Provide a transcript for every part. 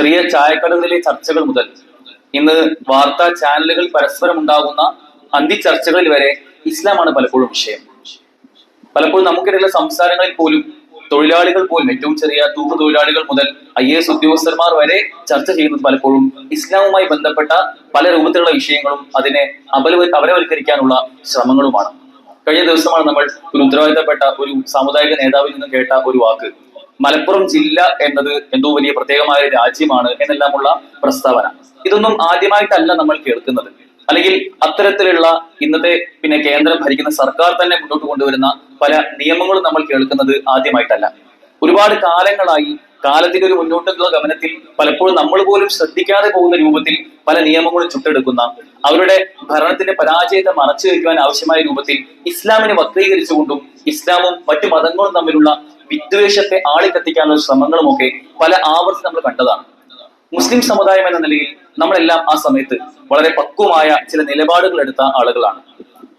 ചെറിയ ചായക്കടകളിലെ ചർച്ചകൾ മുതൽ ഇന്ന് വാർത്താ ചാനലുകൾ പരസ്പരം ഉണ്ടാകുന്ന അന്തി ചർച്ചകളിൽ വരെ ഇസ്ലാമാണ് പലപ്പോഴും വിഷയം. പലപ്പോഴും നമുക്കിടയിലെ സംസാരങ്ങളിൽ പോലും തൊഴിലാളികൾ പോലും ഏറ്റവും ചെറിയ തൂക്ക് തൊഴിലാളികൾ മുതൽ ഐ എസ് ഉദ്യോഗസ്ഥന്മാർ വരെ ചർച്ച ചെയ്യുന്നത് പലപ്പോഴും ഇസ്ലാമുമായി ബന്ധപ്പെട്ട പല രൂപത്തിലുള്ള വിഷയങ്ങളും അതിനെ അപലവ അപലവൽക്കരിക്കാനുള്ള ശ്രമങ്ങളുമാണ്. കഴിഞ്ഞ ദിവസമാണ് നമ്മൾ ഒരു ഉത്തരവാദിത്തപ്പെട്ട ഒരു സാമുദായിക നേതാവിൽ നിന്ന് കേട്ട ഒരു വാക്ക്. മലപ്പുറം ജില്ല എന്നത് എന്തോ വലിയ പ്രത്യേകമായ രാജ്യമാണ് എന്നെല്ലാമുള്ള പ്രസ്താവന. ഇതൊന്നും ആദ്യമായിട്ടല്ല നമ്മൾ കേൾക്കുന്നത്. അല്ലെങ്കിൽ അത്തരത്തിലുള്ള ഇന്നത്തെ പിന്നെ കേന്ദ്രം ഭരിക്കുന്ന സർക്കാർ തന്നെ മുന്നോട്ട് കൊണ്ടുവരുന്ന പല നിയമങ്ങളും നമ്മൾ കേൾക്കുന്നത് ആദ്യമായിട്ടല്ല. ഒരുപാട് കാലങ്ങളായി കാലത്തിന്റെ ഒരു മുന്നോട്ടുള്ള ഗമനത്തിൽ പലപ്പോഴും നമ്മൾ പോലും ശ്രദ്ധിക്കാതെ പോകുന്ന രൂപത്തിൽ പല നിയമങ്ങളും ചുട്ടെടുക്കുന്ന അവരുടെ ഭരണത്തിന്റെ പരാജയത്തെ മറച്ചു വയ്ക്കുവാൻ ആവശ്യമായ രൂപത്തിൽ ഇസ്ലാമിനെ വക്രീകരിച്ചുകൊണ്ടും ഇസ്ലാമും മറ്റു മതങ്ങളും തമ്മിലുള്ള വിദ്വേഷത്തെ ആളിക്കത്തിക്കാനുള്ള ശ്രമങ്ങളുമൊക്കെ പല ആവർത്തി നമ്മൾ കണ്ടതാണ്. മുസ്ലിം സമുദായം എന്ന നിലയിൽ നമ്മളെല്ലാം ആ സമയത്ത് വളരെ പക്വമായ ചില നിലപാടുകൾ എടുത്ത ആളുകളാണ്.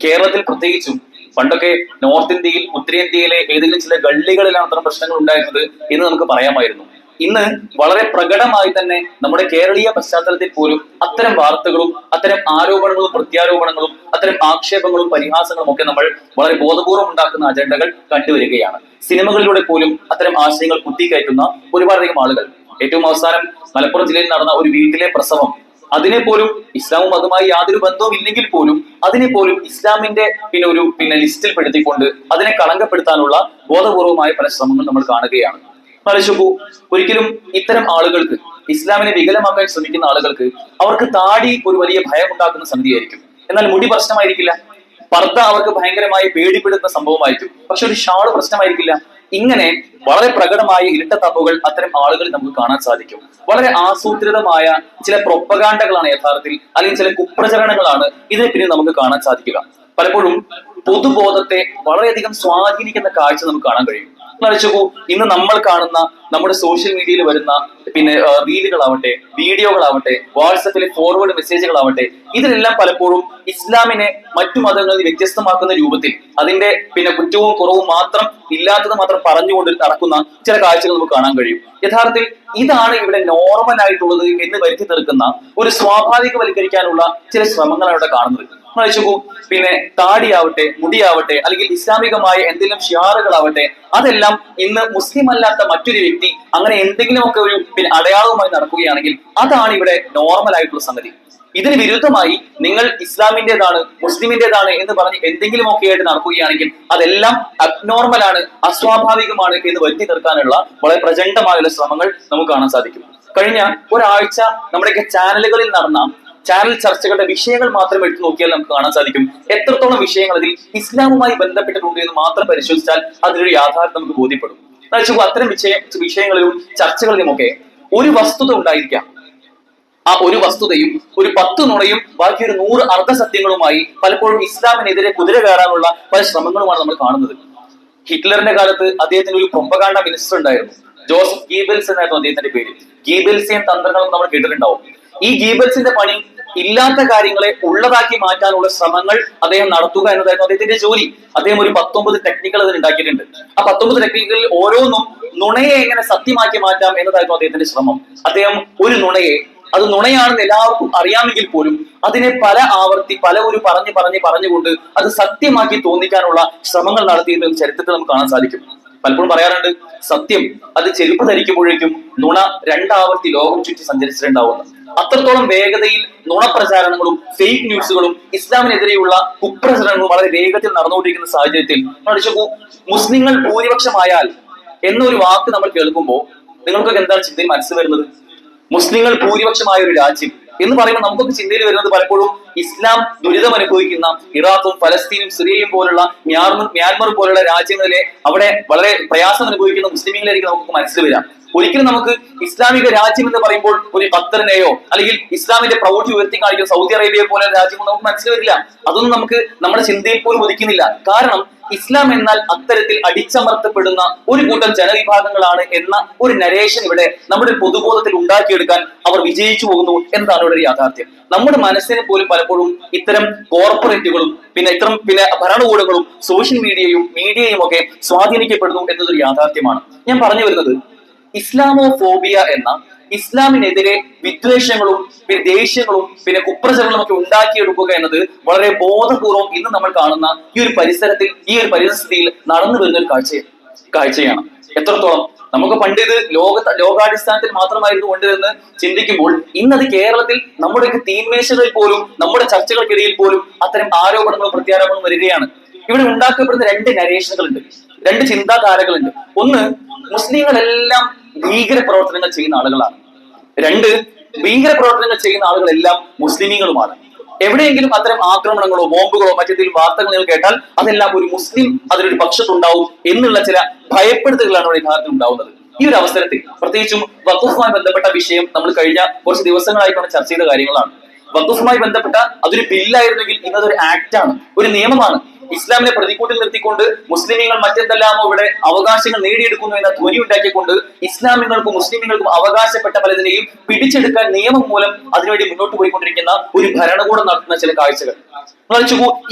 കേരളത്തിൽ പ്രത്യേകിച്ചും പണ്ടൊക്കെ നോർത്ത് ഇന്ത്യയിൽ ഉത്തരേന്ത്യയിലെ ഏതെങ്കിലും ചില ഗള്ളികളിലാണ് അത്തരം പ്രശ്നങ്ങൾ ഉണ്ടായിരുന്നത് എന്ന് നമുക്ക് പറയാമായിരുന്നു. ഇന്ന് വളരെ പ്രകടമായി തന്നെ നമ്മുടെ കേരളീയ പശ്ചാത്തലത്തിൽ പോലും അത്തരം വാർത്തകളും അത്തരം ആരോപണങ്ങളും പ്രത്യാരോപണങ്ങളും അത്തരം ആക്ഷേപങ്ങളും പരിഹാസങ്ങളും ഒക്കെ നമ്മൾ വളരെ ബോധപൂർവം ഉണ്ടാക്കുന്ന അജണ്ടകൾ കണ്ടുവരികയാണ്. സിനിമകളിലൂടെ പോലും അത്തരം ആശയങ്ങൾ കുത്തിക്കയറ്റുന്ന ഒരുപാടധികം ആളുകൾ. ഏറ്റവും അവസാനം മലപ്പുറം ജില്ലയിൽ നടന്ന ഒരു വീട്ടിലെ പ്രസവം. അതിനെ പോലും ഇസ്ലാമും അതുമായി യാതൊരു ബന്ധവും ഇല്ലെങ്കിൽ പോലും അതിനെ പോലും ഇസ്ലാമിന്റെ പിന്നെ ഒരു പിന്നെ ലിസ്റ്റിൽ പെടുത്തിക്കൊണ്ട് അതിനെ കളങ്കപ്പെടുത്താനുള്ള ബോധപൂർവമായ പല ശ്രമങ്ങൾ നമ്മൾ കാണുകയാണ്. ആലോചിച്ചു ഒരിക്കലും ഇത്തരം ആളുകൾക്ക് ഇസ്ലാമിനെ വികലമാക്കാൻ ശ്രമിക്കുന്ന ആളുകൾക്ക് അവർക്ക് താടി ഒരു വലിയ ഭയം ഉണ്ടാക്കുന്ന സംഗതിയായിരിക്കും. എന്നാൽ മുടി പ്രശ്നമായിരിക്കില്ല. പർദ്ദ അവർക്ക് ഭയങ്കരമായി പേടിപ്പെടുത്തുന്ന സംഭവമായിരിക്കും. പക്ഷെ ഒരു ഷാൾ പ്രശ്നമായിരിക്കില്ല. ഇങ്ങനെ വളരെ പ്രകടമായ ഇരട്ട തപ്പുകൾ അത്തരം ആളുകളിൽ നമുക്ക് കാണാൻ സാധിക്കും. വളരെ ആസൂത്രിതമായ ചില പ്രൊപ്പകാണ്ടകളാണ് യഥാർത്ഥത്തിൽ അല്ലെങ്കിൽ ചില കുപ്രചരണങ്ങളാണ് ഇതിനെ പിന്നെ നമുക്ക് കാണാൻ സാധിക്കുക. പലപ്പോഴും പൊതുബോധത്തെ വളരെയധികം സ്വാധീനിക്കുന്ന കാഴ്ച നമുക്ക് കാണാൻ കഴിയും. ഇന്ന് നമ്മൾ കാണുന്ന നമ്മുടെ സോഷ്യൽ മീഡിയയിൽ വരുന്ന പിന്നെ റീലുകളാവട്ടെ വീഡിയോകളാവട്ടെ വാട്സപ്പിലെ ഫോർവേഡ് മെസ്സേജുകളാവട്ടെ ഇതിലെല്ലാം പലപ്പോഴും ഇസ്ലാമിനെ മറ്റു മതങ്ങളിൽ വ്യത്യസ്തമാക്കുന്ന രൂപത്തിൽ അതിന്റെ പിന്നെ കുറ്റവും കുറവും മാത്രം ഇല്ലാത്തത് മാത്രം പറഞ്ഞുകൊണ്ട് നടക്കുന്ന ചില കാഴ്ചകൾ നമുക്ക് കാണാൻ കഴിയും. യഥാർത്ഥത്തിൽ ഇതാണ് ഇവിടെ നോർമൽ ആയിട്ടുള്ളത് എന്ന് വരുത്തി തീർക്കുന്ന ഒരു സ്വാഭാവികവൽക്കരിക്കാനുള്ള ചില ശ്രമങ്ങളാണ് ഇവിടെ കാണുന്നത്. ആലോചിച്ചു പിന്നെ താടിയാവട്ടെ മുടിയാവട്ടെ അല്ലെങ്കിൽ ഇസ്ലാമികമായ എന്തെങ്കിലും ഷിയാറുകളാവട്ടെ അതെല്ലാം ഇന്ന് മുസ്ലിം അല്ലാത്ത മറ്റൊരു വ്യക്തി അങ്ങനെ എന്തെങ്കിലുമൊക്കെ ഒരു പിന്നെ അടയാളവുമായി നടക്കുകയാണെങ്കിൽ അതാണ് ഇവിടെ നോർമൽ ആയിട്ടുള്ള സംഗതി. ഇതിന് വിരുദ്ധമായി നിങ്ങൾ ഇസ്ലാമിന്റെതാണ് മുസ്ലിമിന്റേതാണ് എന്ന് പറഞ്ഞ് എന്തെങ്കിലുമൊക്കെ ആയിട്ട് നടക്കുകയാണെങ്കിൽ അതെല്ലാം അബ്നോർമൽ ആണ് അസ്വാഭാവികമാണ് എന്ന് വരുത്തി തീർക്കാനുള്ള വളരെ പ്രചണ്ഡമായുള്ള ശ്രമങ്ങൾ നമുക്ക് കാണാൻ സാധിക്കും. കഴിഞ്ഞ ഒരാഴ്ച നമ്മുടെയൊക്കെ ചാനലുകളിൽ നടന്ന ചാനൽ ചർച്ചകളുടെ വിഷയങ്ങൾ മാത്രം എടുത്തു നോക്കിയാൽ നമുക്ക് കാണാൻ സാധിക്കും. എത്രത്തോളം വിഷയങ്ങൾ അതിൽ ഇസ്ലാമുമായി ബന്ധപ്പെട്ടിട്ടുണ്ട് എന്ന് മാത്രം പരിശോധിച്ചാൽ അതിലൊരു യാഥാർത്ഥ്യം നമുക്ക് ബോധ്യപ്പെടും. എന്നുവെച്ചാൽ അത്തരം വിഷയ വിഷയങ്ങളിലും ചർച്ചകളിലുമൊക്കെ ഒരു വസ്തുത ഉണ്ടായിരിക്കാം. ആ ഒരു വസ്തുതയും ഒരു പത്ത് നുണയും ബാക്കി ഒരു നൂറ് അർദ്ധസത്യങ്ങളുമായി പലപ്പോഴും ഇസ്ലാമിനെതിരെ കുതിര കയറാനുള്ള പല ശ്രമങ്ങളുമാണ് നമ്മൾ കാണുന്നത്. ഹിറ്റ്ലറിന്റെ കാലത്ത് അദ്ദേഹത്തിന് ഒരു പ്രൊമ്പകാണ്ട മിനിസ്റ്റർ ഉണ്ടായിരുന്നു. ജോസഫ് ഗീബൽസ് എന്നായിരുന്നു അദ്ദേഹത്തിന്റെ പേര്. ഗീബൽസിയൻ തന്ത്രങ്ങളും നമ്മൾ കേട്ടിട്ടുണ്ടാവും. ഈ ഗീബൽസിന്റെ പണി ഇല്ലാത്ത കാര്യങ്ങളെ ഉള്ളതാക്കി മാറ്റാനുള്ള ശ്രമങ്ങൾ അദ്ദേഹം നടത്തുക എന്നതായിരുന്നു അദ്ദേഹത്തിന്റെ ജോലി. അദ്ദേഹം ഒരു പത്തൊമ്പത് ടെക്നിക്കൽ അതിന് ഉണ്ടാക്കിയിട്ടുണ്ട്. ആ പത്തൊമ്പത് ടെക്നിക്കുകളിൽ ഓരോന്നും നുണയെ എങ്ങനെ സത്യമാക്കി മാറ്റാം എന്നതായിരുന്നു അദ്ദേഹത്തിന്റെ ശ്രമം. അദ്ദേഹം ഒരു നുണയെ അത് നുണയാണെന്ന് എല്ലാവർക്കും അറിയാമെങ്കിൽ പോലും അതിനെ പല ആവർത്തി പല ഒരു പറഞ്ഞ് പറഞ്ഞ് പറഞ്ഞുകൊണ്ട് അത് സത്യമാക്കി തോന്നിക്കാനുള്ള ശ്രമങ്ങൾ നടത്തിയത് ചരിത്രത്തിൽ നമുക്ക് കാണാൻ സാധിക്കും. പലപ്പോഴും പറയാറുണ്ട് സത്യം അത് ചെരുപ്പ് ധരിക്കുമ്പോഴേക്കും നുണ രണ്ടാവർത്തി ലോകം ചുറ്റി സഞ്ചരിച്ചിട്ടുണ്ടാവുന്നു. അത്രത്തോളം വേഗതയിൽ നുണപ്രചാരണങ്ങളും ഫേക്ക് ന്യൂസുകളും ഇസ്ലാമിനെതിരെയുള്ള കുപ്രചരണങ്ങളും വളരെ വേഗത്തിൽ നടന്നുകൊണ്ടിരിക്കുന്ന സാഹചര്യത്തിൽ പഠിച്ചു മുസ്ലിങ്ങൾ ഭൂരിപക്ഷമായാൽ എന്നൊരു വാക്ക് നമ്മൾ കേൾക്കുമ്പോൾ നിങ്ങൾക്കൊക്കെ എന്താണ് ചിന്തയിൽ മനസ്സിൽ വരുന്നത്? മുസ്ലിങ്ങൾ ഭൂരിപക്ഷമായ ഒരു രാജ്യം എന്ന് പറയുമ്പോൾ നമുക്കൊക്കെ ചിന്തയിൽ വരുന്നത് പലപ്പോഴും ഇസ്ലാം ദുരിതം അനുഭവിക്കുന്ന ഇറാഖും ഫലസ്തീനും സിറിയയും പോലുള്ള മ്യാൻമർ പോലുള്ള രാജ്യങ്ങളിലെ അവിടെ വളരെ പ്രയാസം അനുഭവിക്കുന്ന മുസ്ലിമീങ്ങളായിരിക്കും നമുക്ക് മനസ്സിൽ വരാം ഒരിക്കലും നമുക്ക് ഇസ്ലാമിക രാജ്യം എന്ന് പറയുമ്പോൾ ഒരു ഖത്തറിനെയോ അല്ലെങ്കിൽ ഇസ്ലാമിന്റെ പ്രൗഢി ഉയർത്തി കാണിക്കുന്ന സൗദി അറേബ്യയെ പോലെ രാജ്യമോ നമുക്ക് മനസ്സിൽ വരില്ല. അതൊന്നും നമുക്ക് നമ്മുടെ ചിന്തയിൽ പോലും ഒതുക്കുന്നില്ല കാരണം ഇസ്ലാം എന്നാൽ അത്തരത്തിൽ അടിച്ചമർത്തപ്പെടുന്ന ഒരു കൂട്ടം ജനവിഭാഗങ്ങളാണ് എന്ന ഒരു നരേഷൻ ഇവിടെ നമ്മുടെ പൊതുബോധത്തിൽ ഉണ്ടാക്കിയെടുക്കാൻ അവർ വിജയിച്ചു പോകുന്നു എന്നതാണ് ഇവിടെ യാഥാർത്ഥ്യം. നമ്മുടെ മനസ്സിന് പോലും പലപ്പോഴും ഇത്തരം കോർപ്പറേറ്റുകളും പിന്നെ ഇത്തരം പിന്നെ ഭരണകൂടങ്ങളും സോഷ്യൽ മീഡിയയും മീഡിയയും ഒക്കെ സ്വാധീനിക്കപ്പെടുന്നു എന്നതൊരു യാഥാർത്ഥ്യമാണ്. ഞാൻ പറഞ്ഞു വരുന്നത് ഇസ്ലാമോഫോബിയ എന്ന ഇസ്ലാമിനെതിരെ വിദ്വേഷങ്ങളും പിന്നെ ദേഷ്യങ്ങളും പിന്നെ കുപ്രചരണങ്ങളും ഒക്കെ ഉണ്ടാക്കിയെടുക്കുക എന്നത് വളരെ ബോധപൂർവം ഇന്ന് നമ്മൾ കാണുന്ന ഈ ഒരു പരിസരത്തിൽ ഈ ഒരു പരിസ്ഥിതിയിൽ നടന്നു വരുന്ന ഒരു കാഴ്ച കാഴ്ചയാണ്. എത്രത്തോളം നമുക്ക് പണ്ട് ഇത് ലോക ലോകാടിസ്ഥാനത്തിൽ മാത്രമായിരുന്നു കൊണ്ടുവന്ന് ചിന്തിക്കുമ്പോൾ ഇന്നത് കേരളത്തിൽ നമ്മുടെ തീന്മേശകളിൽ പോലും നമ്മുടെ ചർച്ചകൾക്കിടയിൽ പോലും അത്തരം ആരോപണങ്ങളും പ്രത്യാരോപണങ്ങളും വരികയാണ്. ഇവിടെ ഉണ്ടാക്കപ്പെടുന്ന രണ്ട് നരേഷനുകളുണ്ട് രണ്ട് ചിന്താധാരകളുണ്ട്. ഒന്ന് മുസ്ലിങ്ങളെല്ലാം ഭീകര പ്രവർത്തനങ്ങൾ ചെയ്യുന്ന ആളുകളാണ്. രണ്ട് ഭീകര പ്രവർത്തനങ്ങൾ ചെയ്യുന്ന ആളുകളെല്ലാം മുസ്ലിമീങ്ങളുമാണ്. എവിടെയെങ്കിലും അത്തരം ആക്രമണങ്ങളോ ബോംബുകളോ മറ്റെന്തെങ്കിലും വാർത്തകൾ നിങ്ങൾ കേട്ടാൽ അതെല്ലാം ഒരു മുസ്ലിം അതിലൊരു പക്ഷത്തുണ്ടാവും എന്നുള്ള ചില ഭയപ്പെടുത്തലുകളാണ് ഇവിടെ യഥാർത്ഥത്തിൽ ഉണ്ടാവുന്നത്. ഈ ഒരു അവസരത്തിൽ പ്രത്യേകിച്ചും വഖഫുമായി ബന്ധപ്പെട്ട വിഷയം നമ്മൾ കഴിഞ്ഞ കുറച്ച് ദിവസങ്ങളായിട്ടാണ് ചർച്ച ചെയ്ത കാര്യങ്ങളാണ്. വഖഫുമായി ബന്ധപ്പെട്ട അതൊരു ബില്ലായിരുന്നെങ്കിൽ ഇന്നതൊരു ആക്ട് ആണ് ഒരു നിയമമാണ്. ഇസ്ലാമിനെ പ്രതികൂട്ടിൽ നിർത്തിക്കൊണ്ട് മുസ്ലിമീങ്ങൾ മറ്റെന്തെല്ലാമോ ഇവിടെ അവകാശങ്ങൾ നേടിയെടുക്കുന്നു എന്ന ധ്വനി ഉണ്ടാക്കിക്കൊണ്ട് ഇസ്ലാമികൾക്കും മുസ്ലിമീങ്ങൾക്കും അവകാശപ്പെട്ട പലതിനെയും പിടിച്ചെടുക്കാൻ നിയമം മൂലം അതിനുവേണ്ടി മുന്നോട്ട് പോയിക്കൊണ്ടിരിക്കുന്ന ഒരു ഭരണകൂടം നടത്തുന്ന ചില കാഴ്ചകൾ.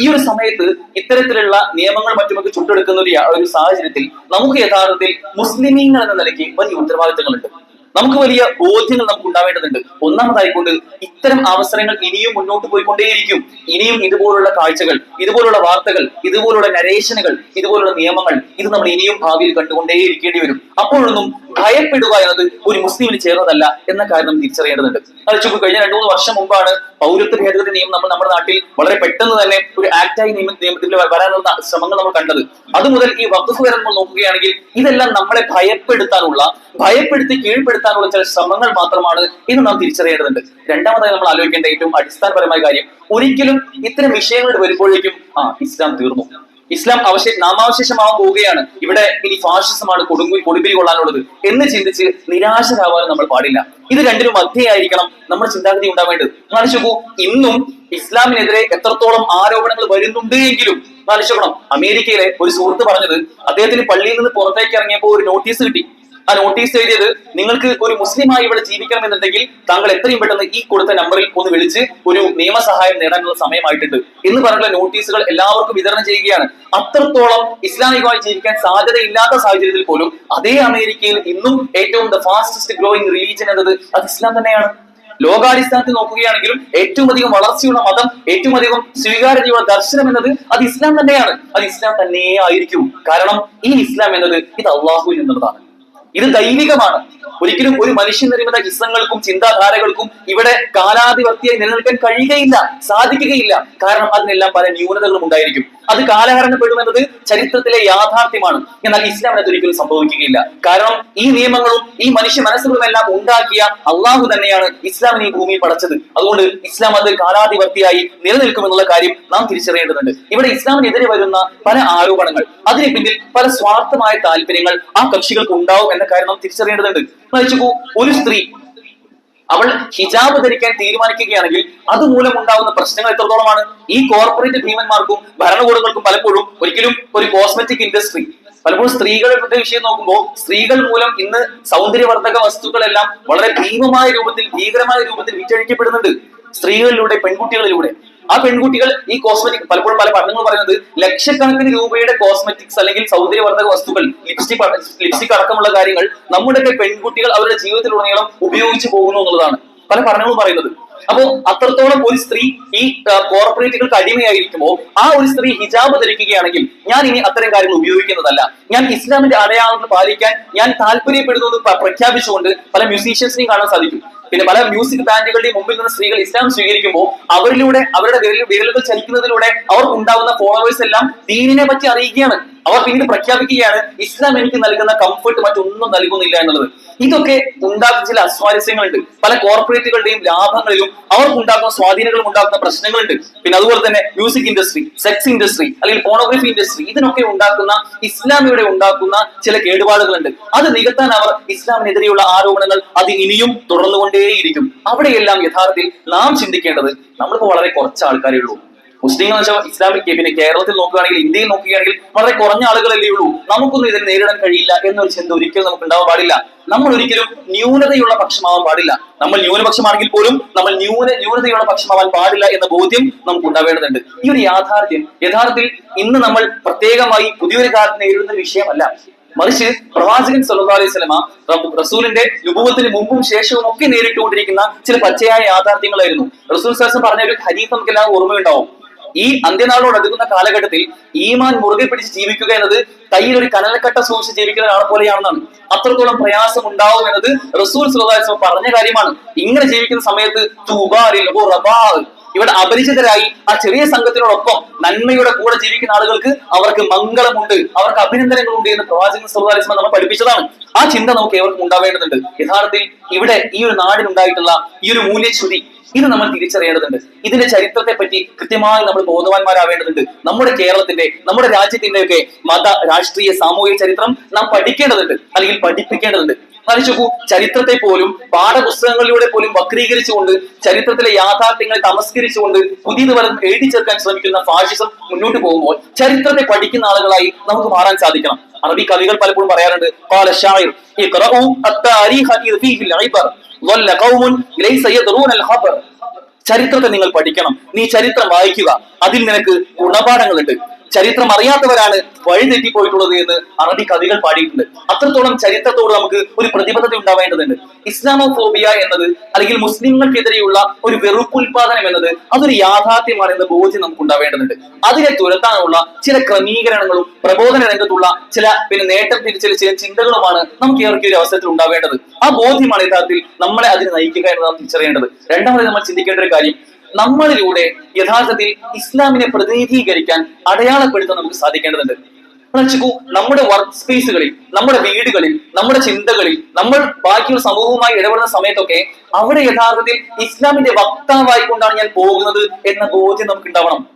ഈ ഒരു സമയത്ത് ഇത്തരത്തിലുള്ള നിയമങ്ങൾ മറ്റുമൊക്കെ ചുട്ടെടുക്കുന്ന ഒരു സാഹചര്യത്തിൽ നമുക്ക് യഥാർത്ഥത്തിൽ മുസ്ലിമീങ്ങൾ എന്ന നിലയ്ക്ക് വലിയ ഉത്തരവാദിത്തങ്ങളുണ്ട്. നമുക്ക് വലിയ ബോധ്യങ്ങൾ നമുക്ക് ഉണ്ടാവേണ്ടതുണ്ട്. ഒന്നാമതായിക്കൊണ്ട് ഇത്തരം അവസരങ്ങൾ ഇനിയും മുന്നോട്ട് പോയിക്കൊണ്ടേയിരിക്കും. ഇനിയും ഇതുപോലുള്ള കാഴ്ചകൾ ഇതുപോലുള്ള വാർത്തകൾ ഇതുപോലുള്ള നരേഷനുകൾ ഇതുപോലുള്ള നിയമങ്ങൾ ഇത് നമ്മൾ ഇനിയും ഭാവിയിൽ കണ്ടുകൊണ്ടേയിരിക്കേണ്ടി വരും. അപ്പോഴൊന്നും ഭയപ്പെടുക എന്നത് ഒരു മുസ്ലിമിന് ചേർന്നതല്ല എന്ന കാര്യം തിരിച്ചറിയേണ്ടതുണ്ട്. അത് ചുക്ക് കഴിഞ്ഞ രണ്ടു മൂന്ന് വർഷം മുമ്പാണ് പൗരത്വ ഭേദഗതി നിയമം നമ്മൾ നമ്മുടെ നാട്ടിൽ വളരെ പെട്ടെന്ന് തന്നെ ഒരു ആക്ടായി നിയമ നിയമത്തിൽ വരാനുള്ള ശ്രമങ്ങൾ നമ്മൾ കണ്ടത്. അതുമുതൽ ഈ വകുപ്പ് വരെ നമ്മൾ നോക്കുകയാണെങ്കിൽ ഇതെല്ലാം നമ്മളെ ഭയപ്പെടുത്താനുള്ള ഭയപ്പെടുത്തി കീഴ്പ്പെടുത്താനുള്ള ചില ശ്രമങ്ങൾ മാത്രമാണ് ഇന്ന് നാം തിരിച്ചറിയേണ്ടതുണ്ട്. രണ്ടാമതായി നമ്മൾ ആലോചിക്കേണ്ട ഏറ്റവും അടിസ്ഥാനപരമായ കാര്യം ഒരിക്കലും ഇത്തരം വിഷയങ്ങൾ വരുമ്പോഴേക്കും ആ ഇസ്ലാം തീർന്നു. ഇസ്ലാം അവശേ നാമാവശേഷമാവാൻ പോവുകയാണ്. ഇവിടെ ഇനി ഫാഷിസമാണ് കൊടുങ്ങി കൊടുമ്പിരി കൊള്ളാനുള്ളത് എന്ന് ചിന്തിച്ച് നിരാശരാവാൻ നമ്മൾ പാടില്ല. ഇത് രണ്ടിനും മധ്യയായിരിക്കണം നമ്മുടെ ചിന്താഗതി ഉണ്ടാവേണ്ടത്. ആലോചിക്കൂ ഇന്നും ഇസ്ലാമിനെതിരെ എത്രത്തോളം ആരോപണങ്ങൾ വരുന്നുണ്ട് എങ്കിലും ആലോചിക്കണം അമേരിക്കയിലെ ഒരു സുഹൃത്ത് പറഞ്ഞത് അദ്ദേഹത്തിന് പള്ളിയിൽ നിന്ന് പുറത്തേക്ക് ഇറങ്ങിയപ്പോൾ ഒരു നോട്ടീസ് കിട്ടി. ആ നോട്ടീസ് എഴുതിയത് നിങ്ങൾക്ക് ഒരു മുസ്ലിമായി ഇവിടെ ജീവിക്കണം എന്നുണ്ടെങ്കിൽ താങ്കൾ എത്രയും പെട്ടെന്ന് ഈ കൊടുത്ത നമ്പറിൽ ഒന്ന് വിളിച്ച് ഒരു നിയമസഹായം നേടാനുള്ള സമയമായിട്ടുണ്ട് എന്ന് പറഞ്ഞുള്ള നോട്ടീസുകൾ എല്ലാവർക്കും വിതരണം ചെയ്യുകയാണ്. അത്രത്തോളം ഇസ്ലാമികമായി ജീവിക്കാൻ സാധ്യതയില്ലാത്ത സാഹചര്യത്തിൽ പോലും അതേ അമേരിക്കയിൽ ഇന്നും ഏറ്റവും ദ ഫാസ്റ്റസ്റ്റ് ഗ്രോയിങ് റിലീജിയൻ എന്നത് അത് ഇസ്ലാം തന്നെയാണ്. ലോകാടിസ്ഥാനത്തിൽ നോക്കുകയാണെങ്കിലും ഏറ്റവും അധികം വളർച്ചയുള്ള മതം ഏറ്റവും അധികം സ്വീകാര്യതയുള്ള ദർശനം എന്നത് അത് ഇസ്ലാം തന്നെയാണ്. അത് ഇസ്ലാം തന്നെ ആയിരിക്കും കാരണം ഈ ഇസ്ലാം എന്നത് ഇത് അള്ളാഹുവിൽ നിന്നുള്ളതാണ്. ഇത് ദൈവികമാണ് ഒരിക്കലും ഒരു മനുഷ്യ നിർമ്മിത ഇസങ്ങൾക്കും ചിന്താധാരകൾക്കും ഇവിടെ കാലാധിപത്യമായി നിലനിൽക്കാൻ കഴിയുകയില്ല സാധിക്കുകയില്ല. കാരണം അതിനെല്ലാം പല ന്യൂനതകളും ഉണ്ടായിരിക്കും. അത് കാലഹരണപ്പെടുമെന്നത് ചരിത്രത്തിലെ യാഥാർത്ഥ്യമാണ്. എന്നാൽ ഇസ്ലാമിന് അതൊരിക്കലും സംഭവിക്കുകയില്ല. കാരണം ഈ നിയമങ്ങളും ഈ മനുഷ്യ മനസ്സുകളും എല്ലാം ഉണ്ടാക്കിയ അള്ളാഹു തന്നെയാണ് ഇസ്ലാമിനെ ഈ ഭൂമിയിൽ പടച്ചത്. അതുകൊണ്ട് ഇസ്ലാം അത് കാലാധിപത്യമായി നിലനിൽക്കുമെന്നുള്ള കാര്യം നാം തിരിച്ചറിയേണ്ടതുണ്ട്. ഇവിടെ ഇസ്ലാമിനെതിരെ വരുന്ന പല ആരോപണങ്ങൾ അതിന് പിന്നിൽ പല സ്വാർത്ഥമായ താല്പര്യങ്ങൾ ആ കക്ഷികൾക്ക് ഉണ്ടാവും എന്ന കാര്യം നാം തിരിച്ചറിയേണ്ടതുണ്ട്. നോക്കൂ, ഒരു സ്ത്രീ അവൾ ഹിജാബ് ധരിക്കാൻ തീരുമാനിക്കുകയാണെങ്കിൽ അതുമൂലം ഉണ്ടാകുന്ന പ്രശ്നങ്ങൾ എത്രത്തോളമാണ്? ഈ കോർപ്പറേറ്റ് ഭീമന്മാർക്കും ഭരണകൂടങ്ങൾക്കും പലപ്പോഴും ഒരിക്കലും ഒരു കോസ്മെറ്റിക് ഇൻഡസ്ട്രി പലപ്പോഴും സ്ത്രീകളുടെ വിഷയം നോക്കുമ്പോൾ സ്ത്രീകൾ മൂലം ഇന്ന് സൗന്ദര്യവർദ്ധക വസ്തുക്കളെല്ലാം വളരെ ഭീമമായ രൂപത്തിൽ ഭീകരമായ രൂപത്തിൽ വിറ്റഴിക്കപ്പെടുന്നുണ്ട്. സ്ത്രീകളിലൂടെ പെൺകുട്ടികളിലൂടെ. ആ പെൺകുട്ടികൾ ഈ കോസ്മെറ്റിക് പലപ്പോഴും പല പഠനങ്ങൾ പറയുന്നത് ലക്ഷക്കണക്കിന് രൂപയുടെ കോസ്മെറ്റിക്സ് അല്ലെങ്കിൽ സൗന്ദര്യവർദ്ധക വസ്തുക്കൾ ലിപ്സ്റ്റിക് ലിപ്സ്റ്റിക് അടക്കമുള്ള കാര്യങ്ങൾ നമ്മുടെയൊക്കെ പെൺകുട്ടികൾ അവരുടെ ജീവിതത്തിലുടനീളം ഉപയോഗിച്ചു പോകുന്നു എന്നുള്ളതാണ് പല പഠനങ്ങളും പറയുന്നത്. അപ്പോ അത്രത്തോളം ഒരു സ്ത്രീ ഈ കോർപ്പറേറ്റുകൾക്ക് അടിമയായിരിക്കുമ്പോൾ ആ ഒരു സ്ത്രീ ഹിജാബ് ധരിക്കുകയാണെങ്കിൽ ഞാൻ ഇനി അത്തരം കാര്യങ്ങൾ ഉപയോഗിക്കുന്നതല്ല. ഞാൻ ഇസ്ലാമിന്റെ അടയാളങ്ങൾ പാലിക്കാൻ ഞാൻ താല്പര്യപ്പെടുന്നു എന്ന് പ്രഖ്യാപിച്ചുകൊണ്ട് പല മ്യൂസീഷ്യൻസിനെയും കാണാൻ സാധിക്കും. പിന്നെ പല മ്യൂസിക് ബാൻഡുകളുടെയും മുമ്പിൽ നിന്ന് സ്ത്രീകൾ ഇസ്ലാം സ്വീകരിക്കുമ്പോൾ അവരിലൂടെ അവരുടെ വിരലുകൾ ചലിക്കുന്നതിലൂടെ അവർക്ക് ഉണ്ടാകുന്ന ഫോളോവേഴ്സ് എല്ലാം ദീനിനെ പറ്റി അറിയിക്കുകയാണ് അവർ പിന്നീട് പ്രഖ്യാപിക്കുകയാണ് ഇസ്ലാം എനിക്ക് നൽകുന്ന കംഫർട്ട് മറ്റൊന്നും നൽകുന്നില്ല എന്നുള്ളത്. ഇതൊക്കെ ഉണ്ടാക്കുന്ന ചില അസ്വാരസ്യങ്ങളുണ്ട്. പല കോർപ്പറേറ്റുകളുടെയും ലാഭങ്ങളിലും അവർക്ക് ഉണ്ടാക്കുന്ന സ്വാധീനങ്ങളും ഉണ്ടാക്കുന്ന പ്രശ്നങ്ങളുണ്ട്. പിന്നെ അതുപോലെ തന്നെ മ്യൂസിക് ഇൻഡസ്ട്രി സെക്സ് ഇൻഡസ്ട്രി അല്ലെങ്കിൽ പോണോഗ്രഫി ഇൻഡസ്ട്രി ഇതിനൊക്കെ ഉണ്ടാക്കുന്ന ഇസ്ലാമിയുടെ ഉണ്ടാക്കുന്ന ചില കേടുപാടുകളുണ്ട്. അത് നികത്താൻ അവർ ഇസ്ലാമിനെതിരെയുള്ള ആരോപണങ്ങൾ അത് ഇനിയും തുടർന്നുകൊണ്ടേയിരിക്കും. അവിടെയെല്ലാം യഥാർത്ഥത്തിൽ നാം ചിന്തിക്കേണ്ടത് നമ്മളിപ്പോൾ വളരെ കുറച്ച് ആൾക്കാരേ ഉള്ളൂ. മുസ്ലിങ്ങൾ വെച്ചാൽ ഇസ്ലാമിക് പിന്നെ കേരളത്തിൽ നോക്കുകയാണെങ്കിൽ ഇന്ത്യയിൽ നോക്കുകയാണെങ്കിൽ വളരെ കുറഞ്ഞ ആളുകളല്ലേ ഉള്ളൂ. നമുക്കൊന്നും ഇതിനെ നേരിടാൻ കഴിയില്ല എന്നൊരു ചിന്ത ഒരിക്കലും നമുക്ക് ഉണ്ടാവാൻ പാടില്ല. നമ്മൾ ഒരിക്കലും ന്യൂനതയുള്ള പക്ഷമാവാൻ പാടില്ല. നമ്മൾ ന്യൂനപക്ഷമാണെങ്കിൽ പോലും നമ്മൾ ന്യൂന ന്യൂനതയുള്ള പക്ഷമാവാൻ പാടില്ല എന്ന ബോധ്യം നമുക്ക് ഉണ്ടാവേണ്ടതുണ്ട്. ഈ ഒരു യാഥാർത്ഥ്യം യഥാർത്ഥത്തിൽ ഇന്ന് നമ്മൾ പ്രത്യേകമായി പുതിയൊരു കാലത്ത് നേരിടുന്ന വിഷയമല്ല. മറിച്ച് പ്രവാചകൻ സല്ലാ അലൈഹി സ്വലമ റസൂലിന്റെ രൂപത്തിന് മുമ്പും ശേഷവും ഒക്കെ നേരിട്ടുകൊണ്ടിരിക്കുന്ന ചില പച്ചയായ യാഥാർത്ഥ്യങ്ങളായിരുന്നു. റസൂൽ സാസം പറഞ്ഞ ഒരു ഹരീഫ് നമുക്ക് എല്ലാവരും ഓർമ്മയുണ്ടാവും. ഈ അന്ത്യനാളോട് അടുക്കുന്ന കാലഘട്ടത്തിൽ ഈമാൻ മുറുകെ പിടിച്ച് ജീവിക്കുക എന്നത് കയ്യിൽ ഒരു കനലക്കട്ട സൂക്ഷിച്ച് ജീവിക്കുന്ന ഒരാളെ പോലെയാണെന്നാണ്. അത്രത്തോളം പ്രയാസം ഉണ്ടാവും എന്നത് റസൂൽ വസല്ലം പറഞ്ഞ കാര്യമാണ്. ഇങ്ങനെ ജീവിക്കുന്ന സമയത്ത് തൂബാരിൽ റബാൽ ഇവിടെ അപരിചിതരായി ആ ചെറിയ സംഘത്തിനോടൊപ്പം നന്മയുടെ കൂടെ ജീവിക്കുന്ന ആളുകൾക്ക് അവർക്ക് മംഗളമുണ്ട് അവർക്ക് അഭിനന്ദനങ്ങളുണ്ട് എന്ന് പ്രവാചകൻ വസല്ലം നമ്മൾ പഠിപ്പിച്ചതാണ്. ആ ചിന്ത നമുക്ക് ഏവർക്കും ഉണ്ടാവേണ്ടതുണ്ട്. യഥാർത്ഥത്തിൽ ഇവിടെ ഈ ഒരു നാടിനുണ്ടായിട്ടുള്ള ഈ ഒരു മൂല്യച്യുതി ഇത് നമ്മൾ തിരിച്ചറിയേണ്ടതുണ്ട്. ഇതിന്റെ ചരിത്രത്തെ പറ്റി കൃത്യമായി നമ്മൾ ബോധവാന്മാരാവേണ്ടതുണ്ട്. നമ്മുടെ കേരളത്തിന്റെ നമ്മുടെ രാജ്യത്തിന്റെ ഒക്കെ മത രാഷ്ട്രീയ സാമൂഹിക ചരിത്രം നാം പഠിക്കേണ്ടതുണ്ട്. അല്ലെങ്കിൽ പഠിപ്പിക്കേണ്ടതുണ്ട്. നോക്കൂ ചരിത്രത്തെ പോലും പാഠപുസ്തകങ്ങളിലൂടെ പോലും വക്രീകരിച്ചുകൊണ്ട് ചരിത്രത്തിലെ യാഥാർത്ഥ്യങ്ങളെ തമസ്കരിച്ചുകൊണ്ട് പുതിയത് പലതും എഴുതി ചേർക്കാൻ ശ്രമിക്കുന്ന ഫാഷിസം മുന്നോട്ട് പോകുമ്പോൾ ചരിത്രത്തെ പഠിക്കുന്ന ആളുകളായി നമുക്ക് മാറാൻ സാധിക്കണം. അറബി കവികൾ പലപ്പോഴും പറയാറുണ്ട് ചരിത്രത്തെ നിങ്ങൾ പഠിക്കണം. നീ ചരിത്രം വായിക്കുക. അതിൽ നിനക്ക് ഗുണപാഠങ്ങളുണ്ട് ചരിത്രം അറിയാത്തവരാണ് വഴിതെറ്റിപ്പോയിട്ടുള്ളത് എന്ന് അറബി കവികൾ പാടിയിട്ടുണ്ട്. അത്രത്തോളം ചരിത്രത്തോട് നമുക്ക് ഒരു പ്രതിബദ്ധത ഉണ്ടാവേണ്ടതുണ്ട്. ഇസ്ലാമോഫോബിയ എന്നത് അല്ലെങ്കിൽ മുസ്ലിങ്ങൾക്കെതിരെയുള്ള ഒരു വെറുപ്പുൽപാദനം എന്നത് അതൊരു യാഥാർത്ഥ്യമാണ് എന്ന ബോധ്യം നമുക്ക് ഉണ്ടാവേണ്ടതുണ്ട്. അതിനെ തുരത്താനുള്ള ചില ക്രമീകരണങ്ങളും പ്രബോധന രംഗത്തുള്ള ചില പിന്നെ നേട്ടം തിരിച്ചുള്ള ചില ചിന്തകളുമാണ് നമുക്ക് ഏവർക്കും ഒരു അവസരത്തിൽ ഉണ്ടാവേണ്ടത്. ആ ബോധ്യമാണ് യഥാർത്ഥത്തിൽ നമ്മളെ അതിന് നയിക്കുക എന്ന് നാം തിരിച്ചറിയേണ്ടത്. രണ്ടാമത് നമ്മൾ ചിന്തിക്കേണ്ട ഒരു കാര്യം നമ്മളിലൂടെ യഥാർത്ഥത്തിൽ ഇസ്ലാമിനെ പ്രതിനിധീകരിക്കാൻ അടയാളപ്പെടുത്താൻ നമുക്ക് സാധിക്കേണ്ടതുണ്ട്. നമ്മുടെ വർക്ക് സ്പേസുകളിൽ നമ്മുടെ വീടുകളിൽ നമ്മുടെ ചിന്തകളിൽ നമ്മൾ ബാക്കിയുള്ള സമൂഹവുമായി ഇടപെടുന്ന സമയത്തൊക്കെ അവിടെ യഥാർത്ഥത്തിൽ ഇസ്ലാമിന്റെ വക്താവായി കൊണ്ടാണ് ഞാൻ പോകുന്നത് എന്ന ബോധ്യം നമുക്ക് ഉണ്ടാവണം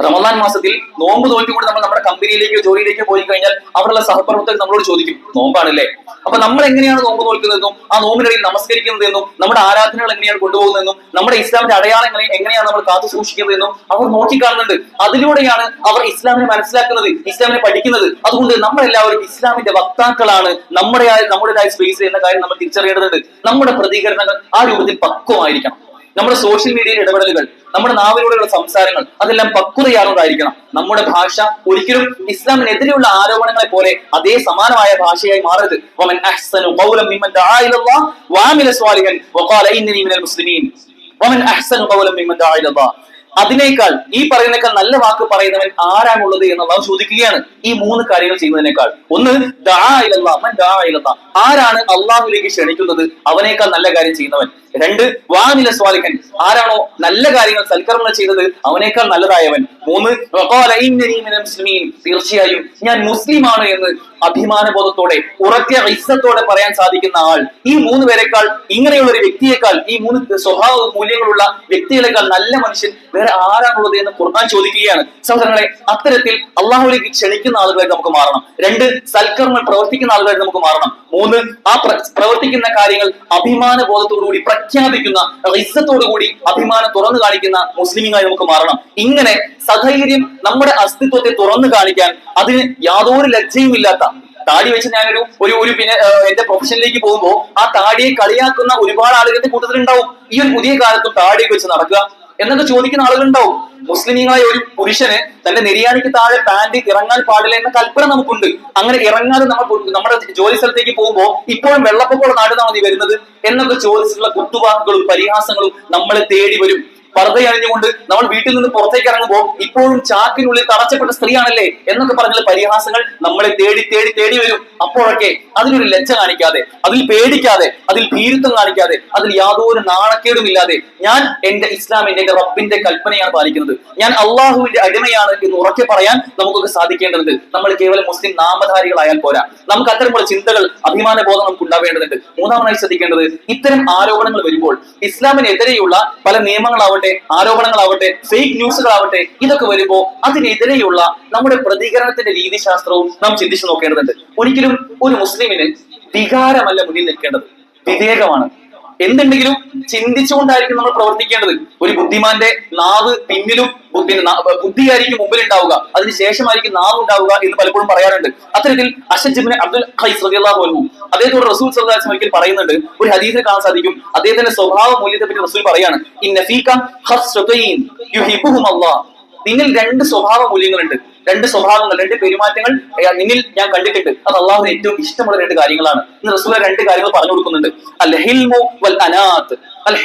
റമദാൻ മാസത്തിൽ നോമ്പ് തോറ്റുകൊണ്ട് നമ്മൾ നമ്മുടെ കമ്പനിയിലേക്കോ ജോലിയിലേക്കോ പോയി കഴിഞ്ഞാൽ അവരുടെ സഹപ്രവർത്തകർ നമ്മളോട് ചോദിക്കും നോമ്പാണല്ലേ? അപ്പൊ നമ്മൾ എങ്ങനെയാണ് നോമ്പ് നോക്കുന്നതെന്നും ആ നോമ്പിനിടയിൽ നമസ്കരിക്കുന്നതെന്നും നമ്മുടെ ആരാധനകൾ എങ്ങനെയാണ് കൊണ്ടുപോകുന്നതെന്നും നമ്മുടെ ഇസ്ലാമിന്റെ അടയാളം എങ്ങനെ എങ്ങനെയാണ് നമ്മൾ കാത്തു സൂക്ഷിക്കുന്നതെന്നും അവർ നോക്കിക്കാണുന്നുണ്ട്. അതിലൂടെയാണ് അവർ ഇസ്ലാമിനെ മനസ്സിലാക്കുന്നത് ഇസ്ലാമിനെ പഠിക്കുന്നത്. അതുകൊണ്ട് നമ്മളെല്ലാവരും ഇസ്ലാമിന്റെ വക്താക്കളാണ്. നമ്മുടെ നമ്മുടേതായ സ്പേസ് എന്ന കാര്യം നമ്മൾ തിരിച്ചറിയേണ്ടതുണ്ട്. നമ്മുടെ പ്രതികരണങ്ങൾ ആ രൂപത്തിൽ പക്വമായിരിക്കണം. നമ്മുടെ സോഷ്യൽ മീഡിയയിലെ ഇടപെടലുകൾ നമ്മുടെ നാവിലൂടെയുള്ള സംസാരങ്ങൾ അതെല്ലാം പക്വതയാർന്നതായിരിക്കണം നമ്മുടെ ഭാഷ ഒരിക്കലും ഇസ്ലാമിനെതിരെയുള്ള ആരോപണങ്ങളെ പോലെ അതേ സമാനമായ ഭാഷയായി മാറരുത്. ഇലല്ലാഹ് വഅമില സ്വാലിഹൻ അതിനേക്കാൾ ഈ പറയുന്നേക്കാൾ നല്ല വാക്ക് പറയുന്നവൻ ആരാണുള്ളത് എന്ന് അള്ളാഹു ചോദിക്കുകയാണ്. ഈ മൂന്ന് കാര്യങ്ങൾ ചെയ്യുന്നതിനേക്കാൾ. ഒന്ന്. ആരാണ് അള്ളാഹുലേക്ക് ക്ഷണിക്കുന്നത്? അവനേക്കാൾ നല്ല കാര്യം ചെയ്യുന്നവൻ. രണ്ട് വാനില സ്വാലിഹൻ. ആരാണോ നല്ല കാര്യങ്ങൾ സൽക്കർമ്മങ്ങൾ ചെയ്തത്? അവനേക്കാൾ നല്ലതായവൻ. മൂന്ന് മുസ്ലിമീൻ. തീർച്ചയായും ഞാൻ മുസ്ലിമാണ് എന്ന് അഭിമാനബോധത്തോടെ ഉറക്കിയ ഇസ്സത്തോടെ പറയാൻ സാധിക്കുന്ന ആൾ. ഈ മൂന്ന് പേരെക്കാൾ ഇങ്ങനെയുള്ള ഒരു വ്യക്തിയേക്കാൾ ഈ മൂന്ന് സ്വഭാവ മൂല്യങ്ങളുള്ള വ്യക്തികളെക്കാൾ നല്ല മനുഷ്യൻ വേറെ ആരാണുള്ളത് എന്ന് ഖുർആൻ ചോദിക്കുകയാണ്. സഹോദരങ്ങളെ അത്തരത്തിൽ അള്ളാഹുലേക്ക് ക്ഷണിക്കുന്ന ആളുകളായി നമുക്ക് മാറണം. രണ്ട് സൽക്കർമ്മങ്ങൾ പ്രവർത്തിക്കുന്ന ആളുകളായി നമുക്ക് മാറണം. മൂന്ന് ആ പ്രവർത്തിക്കുന്ന കാര്യങ്ങൾ അഭിമാന ബോധത്തോടുകൂടി പ്രഖ്യാപിക്കുന്ന ഇസ്സത്തോടുകൂടി അഭിമാനം തുറന്നു കാണിക്കുന്ന മുസ്ലിങ്ങളായി നമുക്ക് മാറണം. ഇങ്ങനെ സധൈര്യം നമ്മുടെ അസ്തിത്വത്തെ തുറന്നു കാണിക്കാൻ അതിന് യാതൊരു ലജ്ജയുമില്ലാത്ത താടി വെച്ച് ഞാനൊരു ഒരു ഒരു പിന്നെ എന്റെ പ്രൊഫഷനിലേക്ക് പോകുമ്പോൾ ആ താടിയെ കളിയാക്കുന്ന ഒരുപാട് ആളുകളുടെ കൂട്ടത്തിലുണ്ടാവും. ഈ ഒരു പുതിയ കാലത്തും താടിയൊക്കെ വെച്ച് നടക്കുക. എന്നൊക്കെ ചോദിക്കുന്ന ആളുകളുണ്ടാവും. മുസ്ലിമീങ്ങളായ ഒരു പുരുഷന് തന്റെ നിര്യാണിക്ക് താഴെ പാന്റ് ഇറങ്ങാൻ പാടില്ല എന്ന കൽപ്പന നമുക്കുണ്ട്. അങ്ങനെ ഇറങ്ങാതെ നമ്മൾ നമ്മുടെ ജോലി സ്ഥലത്തേക്ക് പോകുമ്പോൾ ഇപ്പോഴും വെള്ളപ്പൊക്കമുള്ള നാടുന്നാണ് നീ വരുന്നത്? എന്നൊക്കെ ചോദിച്ചിട്ടുള്ള കുത്തുവാക്കുകളും പരിഹാസങ്ങളും നമ്മളെ തേടി വരും. പർദ്ദ അണിഞ്ഞുകൊണ്ട് നമ്മൾ വീട്ടിൽ നിന്ന് പുറത്തേക്ക് ഇറങ്ങുമ്പോൾ ഇപ്പോഴും ചാക്കിനുള്ളിൽ തടച്ചപ്പെട്ട സ്ത്രീയാണല്ലേ എന്നൊക്കെ പറഞ്ഞുള്ള പരിഹാസങ്ങൾ നമ്മളെ തേടി തേടി തേടി വരും. അപ്പോഴൊക്കെ അതിനൊരു ലജ്ജ കാണിക്കാതെ അതിൽ പേടിക്കാതെ അതിൽ ഭീരുത്വം കാണിക്കാതെ അതിൽ യാതൊരു നാണക്കേടും ഇല്ലാതെ ഞാൻ എന്റെ ഇസ്ലാമിന്റെ എന്റെ റബ്ബിന്റെ കൽപ്പനയാണ് പാലിക്കുന്നത്. ഞാൻ അള്ളാഹുവിന്റെ അടിമയാണ് എന്ന് ഉറക്കെ പറയാൻ നമുക്കൊക്കെ സാധിക്കേണ്ടതുണ്ട്. നമ്മൾ കേവലം മുസ്ലിം നാമധാരികളായാൽ പോരാ. നമുക്ക് അത്തരമുള്ള ചിന്തകൾ അഭിമാന ബോധം നമുക്ക് ഉണ്ടാവേണ്ടതുണ്ട്. മൂന്നാമതായി ശ്രദ്ധിക്കേണ്ടത് ഇത്തരം ആരോപണങ്ങൾ വരുമ്പോൾ ഇസ്ലാമിനെതിരെയുള്ള പല നിയമങ്ങളാവട്ടെ ആരോപണങ്ങളാവട്ടെ ഫേക്ക് ന്യൂസുകളാവട്ടെ ഇതൊക്കെ വരുമ്പോൾ അതിനെതിരെയുള്ള നമ്മുടെ പ്രതികരണത്തിന്റെ രീതിശാസ്ത്രവും നാം ചിന്തിച്ചു നോക്കേണ്ടതുണ്ട്. ഒരിക്കലും ഒരു മുസ്ലിമിന് വികാരമല്ല മുന്നിൽ നിൽക്കേണ്ടത്. വിവേകമാണ്. എന്തുണ്ടെങ്കിലും ചിന്തിച്ചുകൊണ്ടായിരിക്കും നമ്മൾ പ്രവർത്തിക്കേണ്ടത്. ഒരു ബുദ്ധിമാന്റെ നാവ് പിന്നിലും പിന്നെ ബുദ്ധിയായിരിക്കും മുമ്പിൽ ഉണ്ടാവുക അതിനുശേഷമായിരിക്കും നാവ് ഉണ്ടാവുക എന്ന് പലപ്പോഴും പറയാറുണ്ട്. അത്തരത്തിൽ അഷജിബിന് അബ്ദുൽ ഖൈസ് അദ്ദേഹത്തോട് റസൂൽ സല്ലല്ലാഹു അലൈഹി പറയുന്നുണ്ട്. ഒരു ഹദീസിൽ കാണാൻ സാധിക്കും. അദ്ദേഹത്തിന്റെ സ്വഭാവ മൂല്യത്തെ പറ്റി റസൂൽ പറയാണ്. ഇന്ന ഫീക നിന്നിൽ രണ്ട് സ്വഭാവ മൂല്യങ്ങളുണ്ട് രണ്ട് സ്വഭാവങ്ങൾ രണ്ട് പെരുമാറ്റങ്ങൾ നിന്നിൽ ഞാൻ കണ്ടിട്ടുണ്ട്. അത് അള്ളാഹുവിന് ഏറ്റവും ഇഷ്ടമുള്ള രണ്ട് കാര്യങ്ങളാണ്. ഇന്ന് റസൂല രണ്ട് കാര്യങ്ങൾ പറഞ്ഞു കൊടുക്കുന്നുണ്ട്. അൽ ഹിൽമു വൽ അനാത്ത് അൽ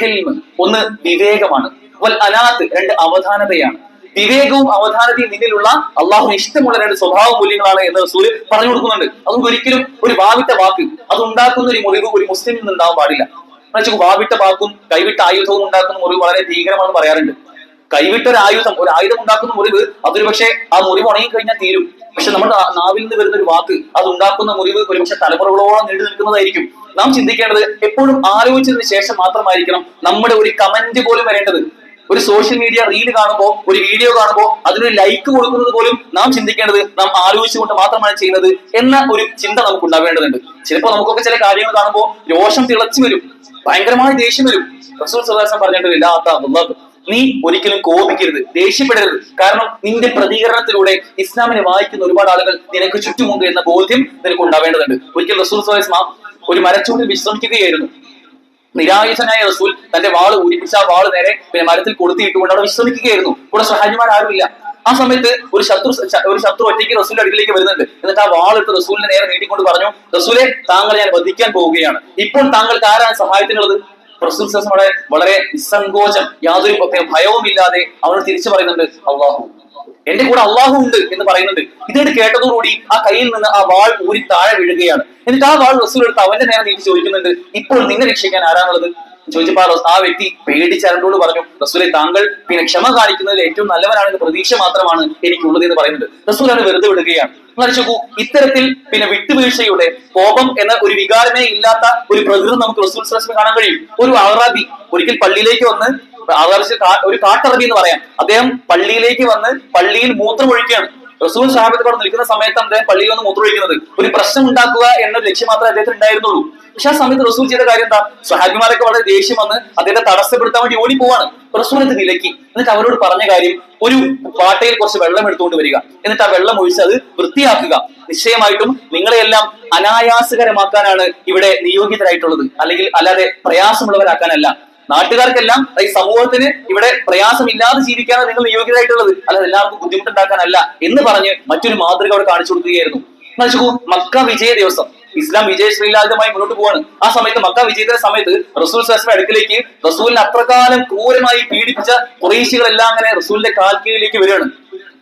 ഒന്ന് വിവേകമാണ്. വൽ അനാത്ത് രണ്ട് അവധാനതയാണ്. വിവേകവും അവധാനതയും നിന്നിലുള്ള അള്ളാഹുവിന് ഇഷ്ടമുള്ള രണ്ട് സ്വഭാവ മൂല്യങ്ങളാണ് എന്ന് റസൂൽ പറഞ്ഞു കൊടുക്കുന്നുണ്ട്. അതുകൊണ്ട് ഒരിക്കലും ഒരു ഭാവിട്ട വാക്ക് അത് ഉണ്ടാക്കുന്ന ഒരു മുറിവ് ഒരു മുസ്ലിമിൽ നിന്ന് ഉണ്ടാവാൻ പാടില്ല. വാവിട്ട വാക്കും കൈവിട്ട ആയുധവും ഉണ്ടാക്കുന്ന മുറിവ് വളരെ ഭീകരമാണെന്ന് പറയാറുണ്ട്. കൈവിട്ട ഒരു ആയുധം ഒരു ആയുധം ഉണ്ടാക്കുന്ന മുറിവ് അതൊരു പക്ഷേ ആ മുറിവ് ഉണങ്ങി കഴിഞ്ഞാൽ തീരും. പക്ഷെ നമ്മുടെ നാവിൽ നിന്ന് വരുന്ന ഒരു വാക്ക് അത് ഉണ്ടാക്കുന്ന മുറിവ് ഒരുപക്ഷെ തലമുറകളോളം നീണ്ടു നിൽക്കുന്നതായിരിക്കും. നാം ചിന്തിക്കേണ്ടത് എപ്പോഴും ആലോചിച്ചതിന് ശേഷം മാത്രമായിരിക്കണം നമ്മുടെ ഒരു കമന്റ് പോലും വരേണ്ടത്. ഒരു സോഷ്യൽ മീഡിയ റീൽ കാണുമ്പോൾ ഒരു വീഡിയോ കാണുമ്പോൾ അതിനൊരു ലൈക്ക് കൊടുക്കുന്നത് പോലും നാം ചിന്തിക്കേണ്ടത് നാം ആലോചിച്ചുകൊണ്ട് മാത്രമാണ് ചെയ്യുന്നത് എന്ന ഒരു ചിന്ത നമുക്ക് ഉണ്ടാവേണ്ടതുണ്ട്. ചിലപ്പോൾ നമുക്കൊക്കെ ചില കാര്യങ്ങൾ കാണുമ്പോൾ രോഷം തിളച്ചു വരും. ഭയങ്കരമായ ദേഷ്യം വരും. റസൂൽ സദാസം പറഞ്ഞിട്ടില്ല നീ ഒരിക്കലും കോപിക്കരുത് ദേഷ്യപ്പെടരുത്. കാരണം നിന്റെ പ്രതികരണത്തിലൂടെ ഇസ്ലാമിനെ വായിക്കുന്ന ഒരുപാട് ആളുകൾ നിനക്ക് ചുറ്റുമുണ്ട് എന്ന ബോധ്യം നിനക്ക് ഉണ്ടാവേണ്ടതുണ്ട്. ഒരിക്കൽ റസൂൽ സദാസ്മാ ഒരു മരച്ചൂടിൽ വിശ്രമിക്കുകയായിരുന്നു. നിരായുധനായ റസൂൽ തന്റെ വാൾ ഊരിപ്പിച്ച ആ വാൾ നേരെ പിന്നെ മരത്തിൽ കൊളുത്തിയിട്ടുകൊണ്ട് അവിടെ വിശ്രമിക്കുകയായിരുന്നു. കൂടെ സഹാജിമാർ ആരുമില്ല. ആ സമയത്ത് ഒരു ശത്രു ഒരു ശത്രു ഒറ്റയ്ക്ക് റസൂലിന്റെ അടുക്കിലേക്ക് വരുന്നുണ്ട്. എന്നിട്ട് ആ വാളിട്ട് റസൂലിനെ നേരെ നീട്ടിക്കൊണ്ട് പറഞ്ഞു റസൂലെ താങ്കൾ ഞാൻ വധിക്കാൻ പോവുകയാണ്. ഇപ്പോൾ താങ്കൾക്ക് ആരാണ് സഹായത്തിനുള്ളത്? റസൂൽ വളരെ നിസ്സങ്കോചം യാതൊരു ഭയവും ഇല്ലാതെ അവനോട് തിരിച്ചു പറയുന്നുണ്ട് അള്ളാഹു എന്റെ കൂടെ അള്ളാഹു ഉണ്ട് എന്ന് പറയുന്നുണ്ട്. ഇതിട്ട് കേട്ടതോടുകൂടി ആ കയ്യിൽ നിന്ന് ആ വാൾ ഊരി താഴെ വീഴുകയാണ്. എന്നിട്ട് ആ വാൾ റസൂൽ എടുത്ത് അവന്റെ നേരെ നീട്ടി ചോദിക്കുന്നുണ്ട് ഇപ്പോൾ നിന്നെ രക്ഷിക്കാൻ ആരാണുള്ളത്? ചോദിച്ചപ്പോൾ ആ വ്യക്തി പേടിച്ചരണ്ടോട് പറഞ്ഞു റസൂലെ താങ്കൾ പിന്നെ ക്ഷമ കാണിക്കുന്നതിൽ ഏറ്റവും നല്ലവനാണെന്ന് പ്രതീക്ഷ മാത്രമാണ് എനിക്കുള്ളത് എന്ന് പറയുന്നുണ്ട് റസൂൽ അത് വെറുതെ വിടുകയാണ്. നോക്കൂ ഇത്തരത്തിൽ പിന്നെ വിട്ടുവീഴ്ചയുടെ കോപം എന്ന ഒരു വികാരമേ ഇല്ലാത്ത ഒരു പ്രകൃതം നമുക്ക് റസൂൽ സ്വലം കാണാൻ കഴിയും. ഒരു അറാബി ഒരിക്കൽ പള്ളിയിലേക്ക് വന്ന് ഒരു കാട്ടറബി എന്ന് പറയാം. അദ്ദേഹം പള്ളിയിലേക്ക് വന്ന് പള്ളിയിൽ മൂത്രമൊഴിക്കുകയാണ്. റസൂൽ സാഹിബത്തോട് നിൽക്കുന്ന സമയത്ത് അദ്ദേഹം പള്ളിയിൽ വന്ന് മൂത്രമൊഴിക്കുന്നത്? ഒരു പ്രശ്നം ഉണ്ടാക്കുക എന്ന ലക്ഷ്യം മാത്രമേ അദ്ദേഹത്തിന് ഉണ്ടായിരുന്നുള്ളൂ. പക്ഷെ ആ സമയത്ത് റസൂൽ ചെയ്ത കാര്യം എന്താ? സഹാബിമാരൊക്കെ വളരെ ദേഷ്യം വന്ന് അദ്ദേഹത്തെ തടസ്സപ്പെടുത്താൻ വേണ്ടി ഓടി പോവാണ്. റസൂൽ ഇത് വിലക്കി. എന്നിട്ട് അവരോട് പറഞ്ഞ കാര്യം ഒരു പാട്ടയിൽ കുറച്ച് വെള്ളം എടുത്തുകൊണ്ട് വരിക. എന്നിട്ട് ആ വെള്ളം ഒഴിച്ച് അത് വൃത്തിയാക്കുക. നിശ്ചയമായിട്ടും നിങ്ങളെയെല്ലാം അനായാസകരമാക്കാനാണ് ഇവിടെ നിയോഗിതരായിട്ടുള്ളത്. അല്ലെങ്കിൽ അല്ലാതെ പ്രയാസമുള്ളവരാക്കാനല്ല. നാട്ടുകാർക്കെല്ലാം ഈ സമൂഹത്തിന് ഇവിടെ പ്രയാസമില്ലാതെ ജീവിക്കാനാണ് നിങ്ങൾ നിയോഗിതരായിട്ടുള്ളത് അല്ലാതെ എല്ലാവർക്കും ബുദ്ധിമുട്ടുണ്ടാക്കാനല്ല എന്ന് പറഞ്ഞ് മറ്റൊരു മാതൃക അവിടെ കാണിച്ചു കൊടുക്കുകയായിരുന്നു. നോക്കൂ, മക്ക വിജയ ദിവസം. ഇസ്ലാം വിജയ ശ്രീലാളിതമായി മുന്നോട്ട് പോവാണ്. ആ സമയത്ത് മക്ക വിജയത്തിന്റെ സമയത്ത് റസൂൽ സാസ്മ അടുക്കിലേക്ക് റസൂലിനെ അത്രകാലം ക്രൂരമായി പീഡിപ്പിച്ച കുറേശികളെല്ലാം അങ്ങനെ റസൂലിന്റെ കാൽക്കീഴിലേക്ക് വരികയാണ്.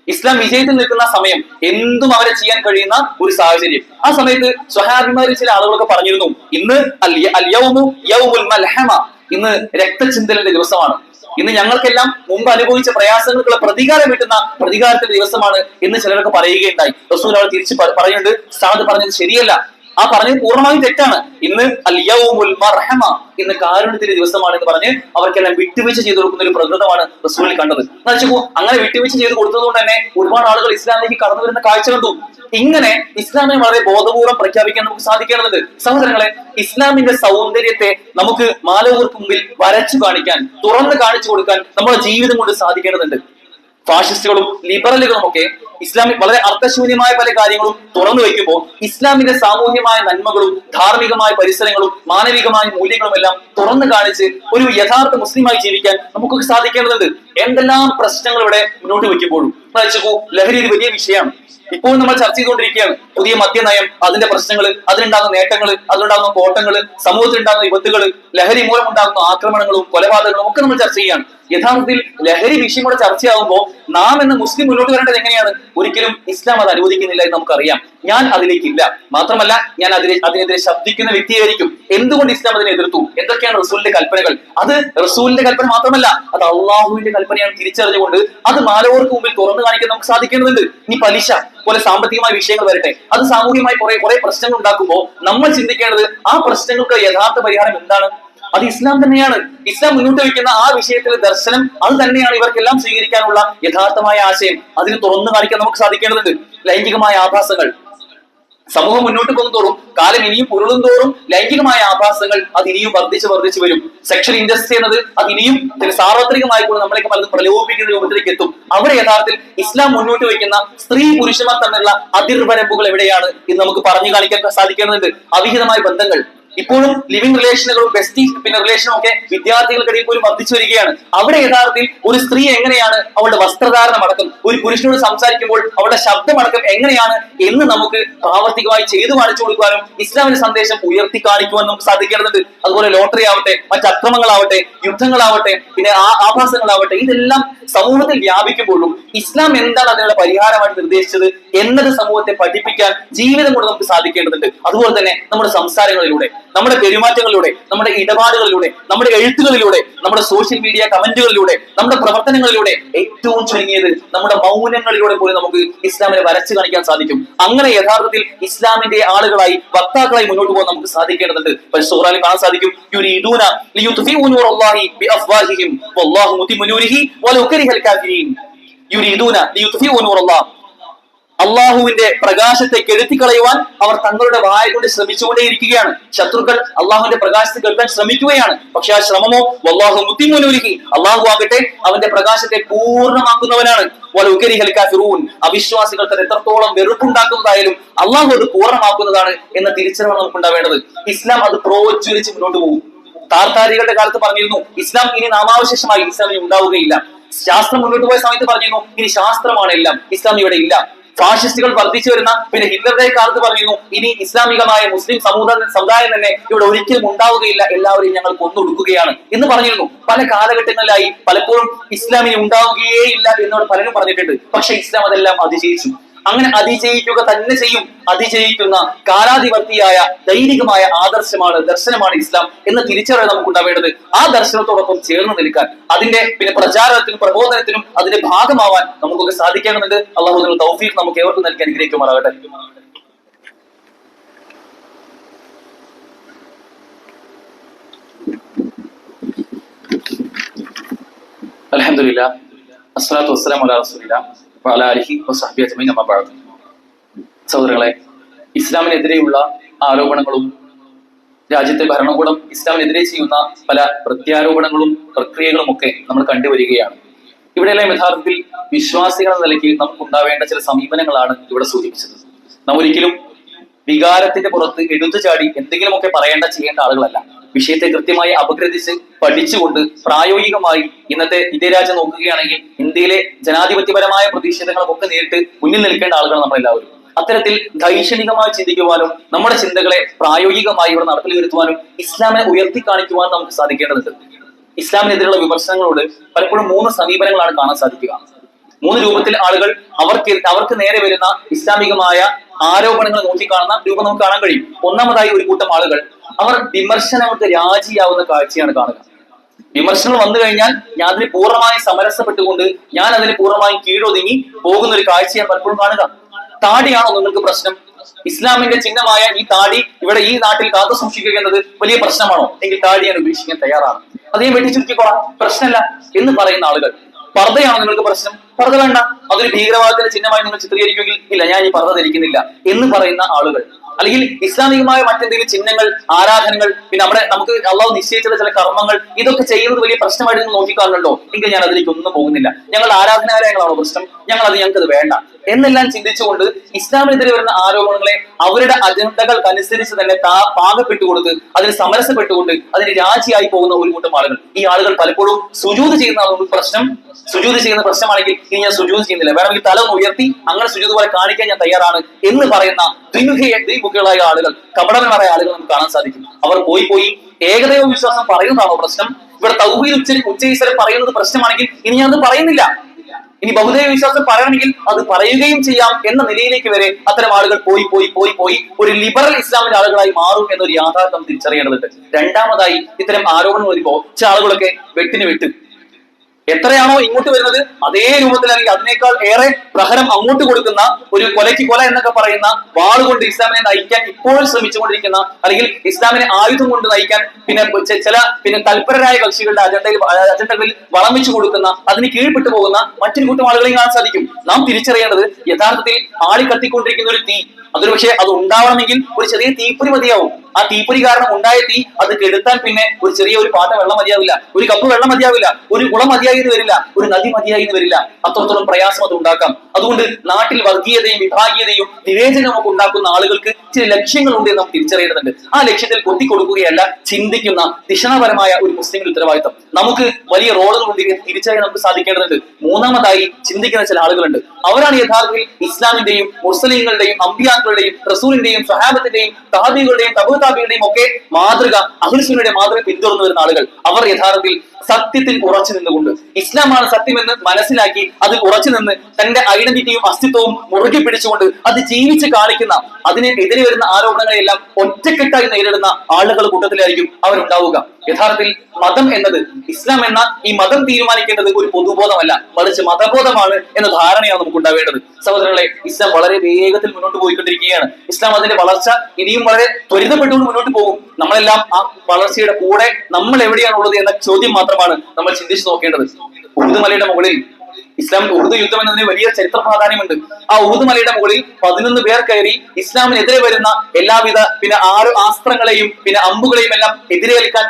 ഇസ്ലാം വിജയത്തിൽ നിൽക്കുന്ന സമയം എന്തും അവരെ ചെയ്യാൻ കഴിയുന്ന ഒരു സാഹചര്യം. ആ സമയത്ത് സ്വഹാബിമാരിൽ ചില ആളുകളൊക്കെ പറഞ്ഞിരുന്നു. ഇന്ന് അൽ യൗമു യൗമുൽ മൽഹമ. ഇന്ന് രക്തചിന്തലിന്റെ ദിവസമാണ്. ഇന്ന് ഞങ്ങൾക്കെല്ലാം മുമ്പ് അനുഭവിച്ച പ്രയാസങ്ങൾക്കുള്ള പ്രതികാരം കിട്ടുന്ന പ്രതികാരത്തിന്റെ ദിവസമാണ് എന്ന് ചിലരൊക്കെ പറയുകയുണ്ടായി. റസൂൽ അവർ തിരിച്ച് പറയുന്നുണ്ട്. സാദ് പറഞ്ഞത് ശരിയല്ല. ആ പറഞ്ഞത് പൂർണമായും തെറ്റാണ്. ഇന്ന് അൽ യൗമുൽ മർഹമ ഇന്ന് കാരുണ്യത്തിന്റെ ദിവസമാണ് എന്ന് പറഞ്ഞ് അവർക്കെല്ലാം വിട്ടുവീഴ്ച ചെയ്തു കൊടുക്കുന്ന ഒരു പ്രകൃതമാണ് റസൂലിൽ കണ്ടത്. എന്നാൽ വെച്ചപ്പോ അങ്ങനെ വിട്ടുവീഴ്ച ചെയ്ത് കൊടുത്തതുകൊണ്ട് തന്നെ ഒരുപാട് ആളുകൾ ഇസ്ലാമിലേക്ക് കടന്നു വരുന്ന കാഴ്ച കണ്ടു. ഇങ്ങനെ ഇസ്ലാമിനെ വളരെ ബോധപൂർവം പ്രഖ്യാപിക്കാൻ നമുക്ക് സാധിക്കേണ്ടതുണ്ട്. സഹോദരങ്ങളെ ഇസ്ലാമിന്റെ സൗന്ദര്യത്തെ നമുക്ക് മാലോകർക്ക് മുമ്പിൽ വരച്ചു കാണിക്കാൻ തുറന്ന് കാണിച്ചു കൊടുക്കാൻ നമ്മുടെ ജീവിതം കൊണ്ട് സാധിക്കേണ്ടതുണ്ട്. ഫാഷിസ്റ്റുകളും ലിബറലുകളും ഒക്കെ ഇസ്ലാമിക് വളരെ അർത്ഥശൂന്യമായ പല കാര്യങ്ങളും തുറന്നു വയ്ക്കുമ്പോൾ ഇസ്ലാമിന്റെ സാമൂഹ്യമായ നന്മകളും ധാർമ്മികമായ പരിസരങ്ങളും മാനവികമായ മൂല്യങ്ങളും എല്ലാം തുറന്നു കാണിച്ച് ഒരു യഥാർത്ഥ മുസ്ലിമായി ജീവിക്കാൻ നമുക്കൊക്കെ സാധിക്കേണ്ടതുണ്ട്. എന്തെല്ലാം പ്രശ്നങ്ങൾ ഇവിടെ മുന്നോട്ട് വയ്ക്കുമ്പോഴും. ലഹരി ഒരു വലിയ വിഷയമാണ്. ഇപ്പോൾ നമ്മൾ ചർച്ച ചെയ്തുകൊണ്ടിരിക്കുകയാണ്. പുതിയ മദ്യനയം അതിന്റെ പ്രശ്നങ്ങൾ അതിനുണ്ടാകുന്ന നേട്ടങ്ങൾ അതിലുണ്ടാകുന്ന കോട്ടങ്ങൾ സമൂഹത്തിലുണ്ടാകുന്ന വിപത്തുകൾ ലഹരി മൂലം ഉണ്ടാകുന്ന ആക്രമണങ്ങളും കൊലപാതകങ്ങളും ഒക്കെ നമ്മൾ ചർച്ച ചെയ്യാണ് യഥാർത്ഥത്തിൽ ലഹരി വിഷയം കൂടെ ചർച്ചയാകുമ്പോൾ നാം എന്ന മുസ്ലിം മുന്നോട്ട് വരേണ്ടത് എങ്ങനെയാണ്? ഒരിക്കലും ഇസ്ലാം അത് അനുവദിക്കുന്നില്ല എന്ന് നമുക്കറിയാം. ഞാൻ അതിലേക്കില്ല. മാത്രമല്ല ഞാൻ അതിനെ അതിനെതിരെ ശബ്ദിക്കുന്ന വ്യക്തിയായിരിക്കും. എന്തുകൊണ്ട് ഇസ്ലാം അതിനെ എതിർത്തു? എന്തൊക്കെയാണ് റസൂലിന്റെ കൽപ്പനകൾ? അത് റസൂലിന്റെ കൽപ്പന മാത്രമല്ല അത് അള്ളാഹുവിന്റെ കൽപ്പനയാണ് തിരിച്ചറിഞ്ഞുകൊണ്ട് അത് മാലവർക്ക് മുമ്പിൽ തുറന്നു കാണിക്കാൻ നമുക്ക് സാധിക്കേണ്ടതുണ്ട്. ഇനി പലിശ പോലെ സാമ്പത്തികമായ വിഷയങ്ങൾ വരട്ടെ. അത് സാമൂഹികമായി കുറെ കുറെ പ്രശ്നങ്ങൾ ഉണ്ടാക്കുമ്പോൾ നമ്മൾ ചിന്തിക്കേണ്ടത് ആ പ്രശ്നങ്ങൾക്ക് യഥാർത്ഥ പരിഹാരം എന്താണ്? അത് ഇസ്ലാം തന്നെയാണ്. ഇസ്ലാം മുന്നോട്ട് വയ്ക്കുന്ന ആ വിഷയത്തിലെ ദർശനം അത് തന്നെയാണ് ഇവർക്കെല്ലാം സ്വീകരിക്കാനുള്ള യഥാർത്ഥമായ ആശയം. അതിന് തുറന്നു കാണിക്കാൻ നമുക്ക് സാധിക്കേണ്ടതുണ്ട്. ലൈംഗികമായ ആഭാസങ്ങൾ. സമൂഹം മുന്നോട്ട് പോകുന്തോറും കാലം ഇനിയും ഉരുളും തോറും ലൈംഗികമായ ആഭാസങ്ങൾ അത് ഇനിയും വർദ്ധിച്ച് വർദ്ധിച്ച് വരും. സെക്ഷൽ ഇൻഡസ്ട്രി എന്നത് അത് ഇനിയും ഇതിന് സാർവത്രികമായി കൂടെ നമ്മളെയൊക്കെ പലതും പ്രലോഭിപ്പിക്കുന്ന രൂപത്തിലേക്ക് എത്തും. അവിടെ യഥാർത്ഥത്തിൽ ഇസ്ലാം മുന്നോട്ട് വയ്ക്കുന്ന സ്ത്രീ പുരുഷന്മാർ തമ്മിലുള്ള അതിർവരമ്പുകൾ എവിടെയാണ് എന്ന് നമുക്ക് പറഞ്ഞു കാണിക്കാൻ സാധിക്കേണ്ടതുണ്ട്. അവിഹിതമായ ബന്ധങ്ങൾ. ഇപ്പോഴും ലിവിംഗ് റിലേഷനുകളും ബെസ്റ്റി പിന്നെ റിലേഷനും ഒക്കെ വിദ്യാർത്ഥികൾക്കിടയിൽ പോലും വർദ്ധിച്ചു വരികയാണ്. അവിടെ യഥാർത്ഥത്തിൽ ഒരു സ്ത്രീ എങ്ങനെയാണ് അവളുടെ വസ്ത്രധാരണം അടക്കം ഒരു പുരുഷനോട് സംസാരിക്കുമ്പോൾ അവളുടെ ശബ്ദമടക്കം എങ്ങനെയാണ് എന്ന് നമുക്ക് പ്രാവർത്തികമായി ചെയ്തു കാണിച്ചു കൊടുക്കുവാനും ഇസ്ലാമിന്റെ സന്ദേശം ഉയർത്തി കാണിക്കുവാനും നമുക്ക് സാധിക്കേണ്ടതുണ്ട്. അതുപോലെ ലോട്ടറി ആവട്ടെ മറ്റ് അക്രമങ്ങളാവട്ടെ യുദ്ധങ്ങളാവട്ടെ പിന്നെ ആ ആഭാസങ്ങളാവട്ടെ ഇതെല്ലാം സമൂഹത്തിൽ വ്യാപിക്കുമ്പോഴും ഇസ്ലാം എന്താണ് അതിനുള്ള പരിഹാരമായി നിർദ്ദേശിച്ചത് എന്നത് സമൂഹത്തെ പഠിപ്പിക്കാൻ ജീവിതം കൊണ്ട് നമുക്ക് സാധിക്കേണ്ടതുണ്ട്. അതുപോലെ തന്നെ നമ്മുടെ സംസാരങ്ങളിലൂടെ. നമ്മുടെ പെരുമാറ്റങ്ങളിലൂടെ നമ്മുടെ ഇടപാടുകളിലൂടെ നമ്മുടെ എഴുത്തുകളിലൂടെ നമ്മുടെ സോഷ്യൽ മീഡിയ കമന്റുകളിലൂടെ നമ്മുടെ പ്രവർത്തനങ്ങളിലൂടെ ഏറ്റവും ചുരുങ്ങിയത് നമ്മുടെ മൗനങ്ങളിലൂടെ പോലും നമുക്ക് ഇസ്ലാമിനെ വരച്ചു കാണിക്കാൻ സാധിക്കും. അങ്ങനെ യഥാർത്ഥത്തിൽ ഇസ്ലാമിന്റെ ആളുകളായി വക്താക്കളായി മുന്നോട്ട് പോകാൻ നമുക്ക് സാധിക്കേണ്ടതുണ്ട്. സൂറാലിൽ കാണാൻ സാധിക്കും. യുരീദൂന അള്ളാഹുവിന്റെ പ്രകാശത്തെ കെടുത്തിക്കളയുവാൻ അവർ തങ്ങളുടെ വായ കൊണ്ട് ശ്രമിച്ചുകൊണ്ടേയിരിക്കുകയാണ്. ശത്രുക്കൾ അള്ളാഹുവിന്റെ പ്രകാശത്തെ കെടുത്താൻ ശ്രമിക്കുകയാണ്. പക്ഷെ ആ ശ്രമമോ? വല്ലാഹു മുത്തിമുനൂരിഹി അള്ളാഹു ആകട്ടെ അവന്റെ പ്രകാശത്തെ പൂർണമാക്കുന്നവനാണ്. അവിശ്വാസികൾ അത് എത്രത്തോളം വെറുപ്പുണ്ടാക്കുന്നതായാലും അള്ളാഹു അത് പൂർണമാക്കുന്നതാണ് എന്ന തിരിച്ചറിവ് നമുക്ക് ഉണ്ടാവേണ്ടത് ഇസ്ലാം അത് പ്രോജ്വലിച്ച് മുന്നോട്ട് പോകും. താർത്താരികളുടെ കാലത്ത് പറഞ്ഞിരുന്നു ഇസ്ലാം ഇനി നാമാവശേഷമായി ഇസ്ലാമിന് ഉണ്ടാവുകയില്ല. ശാസ്ത്രം മുന്നോട്ട് പോയ സമയത്ത് പറഞ്ഞിരുന്നു ഇനി ശാസ്ത്രമാണ് എല്ലാം. ഇസ്ലാം ഇവിടെ ഇല്ല. ഫാഷിസ്റ്റുകൾ വർദ്ധിച്ചു വരുന്ന പിന്നെ ഹിറ്റ്ലറുടെ കാലത്ത് പറയുന്നു ഇനി ഇസ്ലാമികമായ മുസ്ലിം സമുദായ സമുദായം തന്നെ ഇവിടെ ഒരിക്കലും ഉണ്ടാവുകയില്ല എല്ലാവരെയും ഞങ്ങൾ കൊന്നൊടുക്കുകയാണ് എന്ന് പറഞ്ഞിരുന്നു. പല കാലഘട്ടങ്ങളിലായി പലപ്പോഴും ഇസ്ലാമിന് ഉണ്ടാവുകയേ ഇല്ല എന്നോട് പലരും പറഞ്ഞിട്ടുണ്ട്. പക്ഷെ ഇസ്ലാം അതെല്ലാം അതിജയിച്ചു. അങ്ങനെ അതിജയിക്കുക തന്നെ ചെയ്യും. അതിജയിക്കുന്ന കാലാധിപത്തിയായ ദൈനികമായ ആദർശമാണ് ദർശനമാണ് ഇസ്ലാം എന്ന തിരിച്ചറിവ് നമുക്ക് ഉണ്ടാവേണ്ടത് ആ ദർശനത്തോടൊപ്പം ചേർന്ന് നിൽക്കാൻ അതിന്റെ പിന്നെ പ്രചാരണത്തിനും പ്രബോധനത്തിനും അതിന്റെ ഭാഗമാവാൻ നമുക്കൊക്കെ സാധിക്കേണ്ടതുണ്ട് അള്ളാഹു തൗഫീഖ് നമുക്ക് ഏവർക്കും നൽകി അനുഗ്രഹിക്കുമാറാകട്ടെ. അലഹമില്ല അസ്സലാത്തു വസ്സലാം അലാ റസൂലില്ല സഹോദരങ്ങളെ ഇസ്ലാമിനെതിരെയുള്ള ആരോപണങ്ങളും രാജ്യത്തെ ഭരണകൂടം ഇസ്ലാമിനെതിരെ ചെയ്യുന്ന പല പ്രത്യാരോപണങ്ങളും പ്രക്രിയകളും ഒക്കെ നമ്മൾ കണ്ടുവരികയാണ്. ഇവിടെയെല്ലാം യഥാർത്ഥത്തിൽ വിശ്വാസികൾ എന്ന നിലയ്ക്ക് നമുക്ക് ഉണ്ടാവേണ്ട ചില സമീപനങ്ങളാണ് ഇവിടെ സൂചിപ്പിച്ചത്. നാം ഒരിക്കലും വികാരത്തിന്റെ പുറത്ത് എടുത്തു ചാടി എന്തെങ്കിലുമൊക്കെ പറയേണ്ട ചെയ്യേണ്ട ആളുകളല്ല. വിഷയത്തെ കൃത്യമായി അപഗ്രഥിച്ച് പഠിച്ചുകൊണ്ട് പ്രായോഗികമായി ഇന്നത്തെ ഇന്ത്യ രാജ്യം നോക്കുകയാണെങ്കിൽ ഇന്ത്യയിലെ ജനാധിപത്യപരമായ പ്രതിഷേധങ്ങളും ഒക്കെ നേരിട്ട് മുന്നിൽ നിൽക്കേണ്ട ആളുകളാണ് നമ്മളെല്ലാവരും. അത്തരത്തിൽ ദൈക്ഷണികമായി ചിന്തിക്കുവാനും നമ്മുടെ ചിന്തകളെ പ്രായോഗികമായി ഇവിടെ നടപ്പിൽ വരുത്തുവാനും ഇസ്ലാമിനെ ഉയർത്തി കാണിക്കുവാനും നമുക്ക് സാധിക്കേണ്ടതുണ്ട്. ഇസ്ലാമിനെതിരെയുള്ള വിമർശനങ്ങളോട് പലപ്പോഴും മൂന്ന് സമീപനങ്ങളാണ് കാണാൻ സാധിക്കുക. മൂന്ന് രൂപത്തിൽ ആളുകൾ അവർക്ക് അവർക്ക് നേരെ വരുന്ന ഇസ്ലാമികമായ ആരോപണങ്ങൾ നോക്കിക്കാണുന്ന രൂപം നമുക്ക് കാണാൻ കഴിയും. ഒന്നാമതായി ഒരു കൂട്ടം ആളുകൾ. അവർ വിമർശനങ്ങൾക്ക് രാജിയാവുന്ന കാഴ്ചയാണ് കാണുക. വിമർശനങ്ങൾ വന്നു കഴിഞ്ഞാൽ ഞാൻ അതിന് പൂർണമായി സമരസപ്പെട്ടുകൊണ്ട് ഞാൻ അതിന് പൂർണമായും കീഴൊതുങ്ങി പോകുന്ന ഒരു കാഴ്ചയാണ് പലപ്പോഴും കാണുക. താടിയാണോ നിങ്ങൾക്ക് പ്രശ്നം? ഇസ്ലാമിന്റെ ചിഹ്നമായ ഈ താടി ഇവിടെ ഈ നാട്ടിൽ കാത്തു സൂക്ഷിക്കുക എന്നത് വലിയ പ്രശ്നമാണോ? എങ്കിൽ താടി ഞാൻ ഉപേക്ഷിക്കാൻ തയ്യാറാണ്. അതിനെ വെട്ടിച്ചുരുക്കിക്കോളാം. പ്രശ്നമല്ല എന്ന് പറയുന്ന ആളുകൾ. പർദ്ദയാണോ നിങ്ങൾക്ക് പ്രശ്നം? പർദ്ദ വേണ്ട. അതൊരു ഭീകരവാദത്തിന്റെ ചിഹ്നമായി നിങ്ങൾ ചിത്രീകരിക്കുമെങ്കിൽ ഇല്ല ഞാൻ ഈ പർദ്ദ ധരിക്കുന്നില്ല എന്ന് പറയുന്ന ആളുകൾ. അല്ലെങ്കിൽ ഇസ്ലാമികമായ മറ്റെന്തെങ്കിലും ചിഹ്നങ്ങൾ ആരാധനകൾ പിന്നെ നമ്മുടെ നമുക്ക് അള്ളാഹു നിശ്ചയിച്ചുള്ള ചില കർമ്മങ്ങൾ ഇതൊക്കെ ചെയ്യുന്നത് വലിയ പ്രശ്നമായിട്ട് നിങ്ങൾ നോക്കിക്കാറുണ്ടോ എങ്കിൽ ഞാൻ അതിലേക്ക് ഒന്നും പോകുന്നില്ല. ഞങ്ങൾ ആരാധനാലയങ്ങളാണോ പ്രശ്നം. ഞങ്ങൾ അത് ഞങ്ങൾക്ക് അത് വേണ്ട. എന്നെല്ലാം ചിന്തിച്ചുകൊണ്ട് ഇസ്ലാമിനെതിരെ വരുന്ന ആരോപണങ്ങളെ അവരുടെ അജണ്ടകൾക്കനുസരിച്ച് തന്നെ താ പാകപ്പെട്ടു കൊടുത്ത് അതിന് സമരസപ്പെട്ടുകൊണ്ട് അതിന് രാജിയായി പോകുന്ന ഒരു കൂട്ടം ആളുകൾ. ഈ ആളുകൾ പലപ്പോഴും സുജൂത് ചെയ്യുന്ന പ്രശ്നം. സുജൂത് ചെയ്യുന്ന പ്രശ്നമാണെങ്കിൽ ഇനി ഞാൻ സുജൂത് ചെയ്യുന്നില്ല. വേണമെങ്കിൽ തല ഉയർത്തി അങ്ങനെ സുജൂത് പോലെ കാണിക്കാൻ ഞാൻ തയ്യാറാണ് എന്ന് പറയുന്ന ദ്വിമുഖിയ ദ്വിമുഖികളായ ആളുകൾ കപടന്മാരായ ആളുകൾ നമുക്ക് കാണാൻ സാധിക്കും. അവർ പോയി പോയി ഏകദൈവ വിശ്വാസം പറയുന്നതാണോ പ്രശ്നം? ഇവിടെ തൗഹീദ് ഉച്ച ഉച്ചയിസരം പറയുന്നത് പ്രശ്നമാണെങ്കിൽ ഇനി ഞാൻ അത് പറയുന്നില്ല. ഇനി ബഹുദൈവ വിശ്വാസം പറയണമെങ്കിൽ അത് പറയുകയും ചെയ്യാം എന്ന നിലയിലേക്ക് വരെ അത്തരം ആളുകൾ പോയി പോയി പോയി പോയി ഒരു ലിബറൽ ഇസ്ലാമിന്റെ ആളുകളായി മാറും എന്നൊരു യാഥാർത്ഥ്യം തിരിച്ചറിയേണ്ടതുണ്ട്. രണ്ടാമതായി ഇത്തരം ആരോപണങ്ങൾ വരുമ്പോൾ ചില ആളുകളൊക്കെ വെട്ടിന് വെട്ട്. എത്രയാണോ ഇങ്ങോട്ട് വരുന്നത് അതേ രൂപത്തിൽ അല്ലെങ്കിൽ അതിനേക്കാൾ ഏറെ പ്രഹരം അങ്ങോട്ട് കൊടുക്കുന്ന ഒരു കൊലയ്ക്ക് കൊല എന്നൊക്കെ പറയുന്ന വാളുകൊണ്ട് ഇസ്ലാമിനെ നയിക്കാൻ ഇപ്പോൾ ശ്രമിച്ചുകൊണ്ടിരിക്കുന്ന അല്ലെങ്കിൽ ഇസ്ലാമിനെ ആയുധം കൊണ്ട് നയിക്കാൻ പിന്നെ ചില പിന്നെ തൽപരരായ കക്ഷികളുടെ അജണ്ടയിൽ അജണ്ടകളിൽ വളമിച്ചു കൊടുക്കുന്ന അതിന് കീഴ്പ്പെട്ടു പോകുന്ന മറ്റൊരു കൂട്ടം ആളുകളെയും കാണാൻ സാധിക്കും. നാം തിരിച്ചറിയേണ്ടത് യഥാർത്ഥത്തിൽ ആളി കത്തിക്കൊണ്ടിരിക്കുന്ന ഒരു തീ അതൊരു പക്ഷേ അത് ഉണ്ടാവണമെങ്കിൽ ഒരു ചെറിയ തീപ്പൊരി മതിയാവും. ആ തീപ്പൊരി കാരണം ഉണ്ടായ തീ അത് കെടുത്താൻ പിന്നെ ഒരു ചെറിയ ഒരു പാട്ട വെള്ളം മതിയാവില്ല. ഒരു കപ്പ് വെള്ളം മതിയാവില്ല. ഒരു കുളം മതിയായി മതിയായി വരില്ല. ഒരു നദി മതിയായി വരില്ല. അത്രത്തോളം പ്രയാസം അത് ഉണ്ടാക്കാം. അതുകൊണ്ട് നാട്ടിൽ വർഗീയതയും വിഭാഗീയതയും വിവേചനവും ഒക്കെ ഉണ്ടാക്കുന്ന ആളുകൾക്ക് ചില ലക്ഷ്യങ്ങളുണ്ട് എന്ന് നാം തിരിച്ചറിയേണ്ടതുണ്ട്. ആ ലക്ഷ്യത്തിൽ കൊത്തിക്കൊടുക്കുകയല്ല ചിന്തിക്കുന്ന ദിഷണപരമായ ഒരു മുസ്ലിമിന്റെ ഉത്തരവാദിത്തം. നമുക്ക് വലിയ എന്ന് തിരിച്ചറിയാൻ നമുക്ക് സാധിക്കേണ്ടതുണ്ട്. മൂന്നാമതായി ചിന്തിക്കുന്ന ചില ആളുകളുണ്ട്. അവരാണ് യഥാർത്ഥത്തിൽ ഇസ്ലാമിന്റെയും മുസ്ലിങ്ങളുടെയും അമ്പിയാക്കളുടെയും റസൂലിന്റെയും സഹാബത്തിന്റെയും താബികളുടെയും തബു താബികളുടെയും ഒക്കെ മാതൃക അഹുൽസുനയുടെ മാതൃക പിന്തുടർന്നു വരുന്ന ആളുകൾ. അവർ യഥാർത്ഥത്തിൽ സത്യത്തിൽ ഉറച്ചു നിന്നുകൊണ്ട്. ഇസ്ലാമാണ് സത്യമെന്ന് മനസ്സിലാക്കി അതിൽ ഉറച്ചു നിന്ന് തന്റെ ഐഡന്റിറ്റിയും അസ്തിത്വവും മുറുകെ പിടിച്ചുകൊണ്ട് അത് ജീവിച്ച് കാണിക്കുന്ന അതിനെതിരെ വരുന്ന ആരോപണങ്ങളെല്ലാം ഒറ്റക്കെട്ടായി നേരിടുന്ന ആളുകൾ കൂട്ടത്തിലായിരിക്കും അവരുണ്ടാവുക. യഥാർത്ഥത്തിൽ മതം എന്നത് ഇസ്ലാം എന്ന ഈ മതം തീരുമാനിക്കേണ്ടത് ഒരു പൊതുബോധമല്ല. മറിച്ച് മതബോധമാണ് എന്ന ധാരണയാണ് നമുക്ക് ഉണ്ടാവേണ്ടത് സഹോദരങ്ങളെ ഇസ്ലാം വളരെ വേഗത്തിൽ മുന്നോട്ട് പോയിക്കൊണ്ടിരിക്കുകയാണ്. ഇസ്ലാം അതിന്റെ വളർച്ച ഇനിയും വളരെ ത്വരിതപ്പെട്ടുകൊണ്ട് മുന്നോട്ട് പോകും. നമ്മളെല്ലാം ആ വളർച്ചയുടെ കൂടെ നമ്മൾ എവിടെയാണുള്ളത് എന്ന ചോദ്യം മാത്രമാണ് നമ്മൾ ചിന്തിച്ചു നോക്കേണ്ടത്. ഉറുദുമലയുടെ മുകളിൽ ഇസ്ലാം ഉറുദു യുദ്ധം എന്നതിന് വലിയ ചരിത്ര പ്രാധാന്യമുണ്ട്. ആ ഉറുദു മലയുടെ മുകളിൽ പതിനൊന്ന് പേർ കയറി ഇസ്ലാമിനെതിരെ വരുന്ന എല്ലാവിധ പിന്നെ ആറ് ആസ്ത്രങ്ങളെയും പിന്നെ അമ്പുകളെയും എല്ലാം എതിരേൽക്കാൻ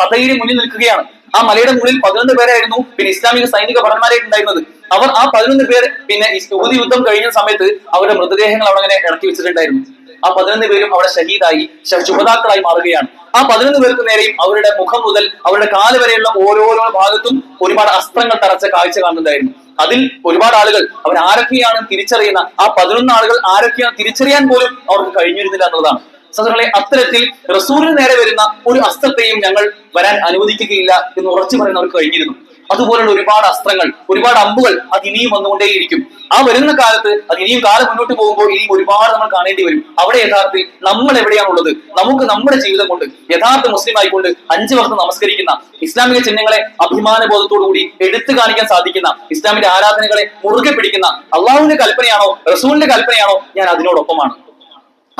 സധൈര്യം മുന്നിൽ നിൽക്കുകയാണ്. ആ മലയുടെ മുകളിൽ പതിനൊന്ന് പേരായിരുന്നു പിന്നെ ഇസ്ലാമിക സൈനിക ഭടന്മാരായിട്ടുണ്ടായിരുന്നത്. അവർ ആ പതിനൊന്ന് പേർ പിന്നെ ഉറുദു യുദ്ധം കഴിഞ്ഞ സമയത്ത് അവരുടെ മൃതദേഹങ്ങൾ അവിടെ അങ്ങനെ ഇറക്കി വെച്ചിട്ടുണ്ടായിരുന്നു. ആ പതിനൊന്ന് പേരും അവിടെ ഷഹീദായി ശുഭതാക്കളായി മാറുകയാണ്. ആ പതിനൊന്ന് പേർക്ക് നേരെയും അവരുടെ മുഖം മുതൽ അവരുടെ കാൽ വരെയുള്ള ഓരോരോ ഭാഗത്തും ഒരുപാട് അസ്ത്രങ്ങൾ തറച്ച കാഴ്ച കാണുന്നുണ്ടായിരുന്നു അതിൽ ഒരുപാട് ആളുകൾ അവർ ആരൊക്കെയാണ് തിരിച്ചറിയുന്ന ആ പതിനൊന്ന് ആളുകൾ ആരൊക്കെയാണ് തിരിച്ചറിയാൻ പോലും അവർക്ക് കഴിഞ്ഞിരുന്നില്ല എന്നുള്ളതാണ്. സഹോദരങ്ങളെ അത്തരത്തിൽ റസൂലിന് നേരെ വരുന്ന ഒരു അസ്ത്രത്തെയും ഞങ്ങൾ വരാൻ അനുവദിക്കുകയില്ല എന്ന് ഉറച്ചു പറയാൻ അവർക്ക് കഴിഞ്ഞിരുന്നു. അതുപോലുള്ള ഒരുപാട് അസ്ത്രങ്ങൾ ഒരുപാട് അമ്പുകൾ അത് ഇനിയും വന്നുകൊണ്ടേയിരിക്കും. ആ വരുന്ന കാലത്ത് അത് ഇനിയും കാലം മുന്നോട്ട് പോകുമ്പോൾ ഇനിയും ഒരുപാട് നമ്മൾ കാണേണ്ടി വരും. അവിടെ യഥാർത്ഥത്തിൽ നമ്മൾ എവിടെയാണുള്ളത്? നമുക്ക് നമ്മുടെ ജീവിതം കൊണ്ട് യഥാർത്ഥ മുസ്ലിം ആയിക്കൊണ്ട് അഞ്ചു വർഷം നമസ്കരിക്കുന്ന ഇസ്ലാമിക ചിഹ്നങ്ങളെ അഭിമാന ബോധത്തോടു കൂടി എടുത്തു കാണിക്കാൻ സാധിക്കുന്ന ഇസ്ലാമിന്റെ ആരാധനകളെ മുറുകെ പിടിക്കുന്ന അള്ളാഹുവിന്റെ കൽപ്പനയാണോ റസൂലിന്റെ കൽപ്പനയാണോ? ഞാൻ അതിനോടൊപ്പമാണ്.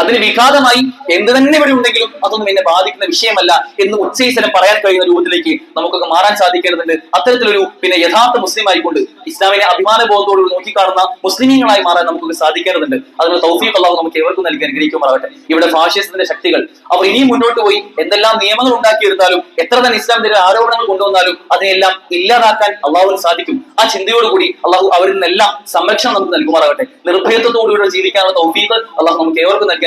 അതിന് വിഘാതമായി എന്ത് തന്നെ ഇവിടെ ഉണ്ടെങ്കിലും അതൊന്നും എന്നെ ബാധിക്കുന്ന വിഷയമല്ല എന്ന് ഉച്ചയിസനം പറയാൻ കഴിയുന്ന രൂപത്തിലേക്ക് നമുക്കൊക്കെ മാറാൻ സാധിക്കേണ്ടതുണ്ട്. അത്തരത്തിലൊരു പിന്നെ യഥാർത്ഥ മുസ്ലിം ആയിക്കൊണ്ട് ഇസ്ലാമിനെ അഭിമാന ബോധത്തോട് നോക്കിക്കാണുന്ന മുസ്ലിമീങ്ങളായി മാറാൻ നമുക്ക് സാധിക്കേണ്ടതുണ്ട്. അതിനുള്ള തൗഫീഖ് അള്ളാഹു നമുക്ക് എവർക്കും നൽകി അനുഗ്രഹിക്കുമാറാവട്ടെ ഇവിടെ ഫാഷിസത്തിന്റെ ശക്തികൾ. അവർ ഇനിയും മുന്നോട്ട് പോയി എന്തെല്ലാം നിയമങ്ങൾ ഉണ്ടാക്കിയെടുത്താലും എത്ര തന്നെ ഇസ്ലാമിന്റെ ആരോപണങ്ങൾ കൊണ്ടുവന്നാലും അതിനെല്ലാം ഇല്ലാതാക്കാൻ അള്ളാഹുവിന് സാധിക്കും. ആ ചിന്തയോടുകൂടി അള്ളാഹു അവരിൽ നിന്നെല്ലാം സംരക്ഷണം നമുക്ക് നൽകുമാറാകട്ടെ. നിർഭയത്വത്തോടുകൂടി ജീവിക്കാനുള്ള തൗഫീഖ് അള്ളാഹു നമുക്ക് ഏവർക്കും നൽകി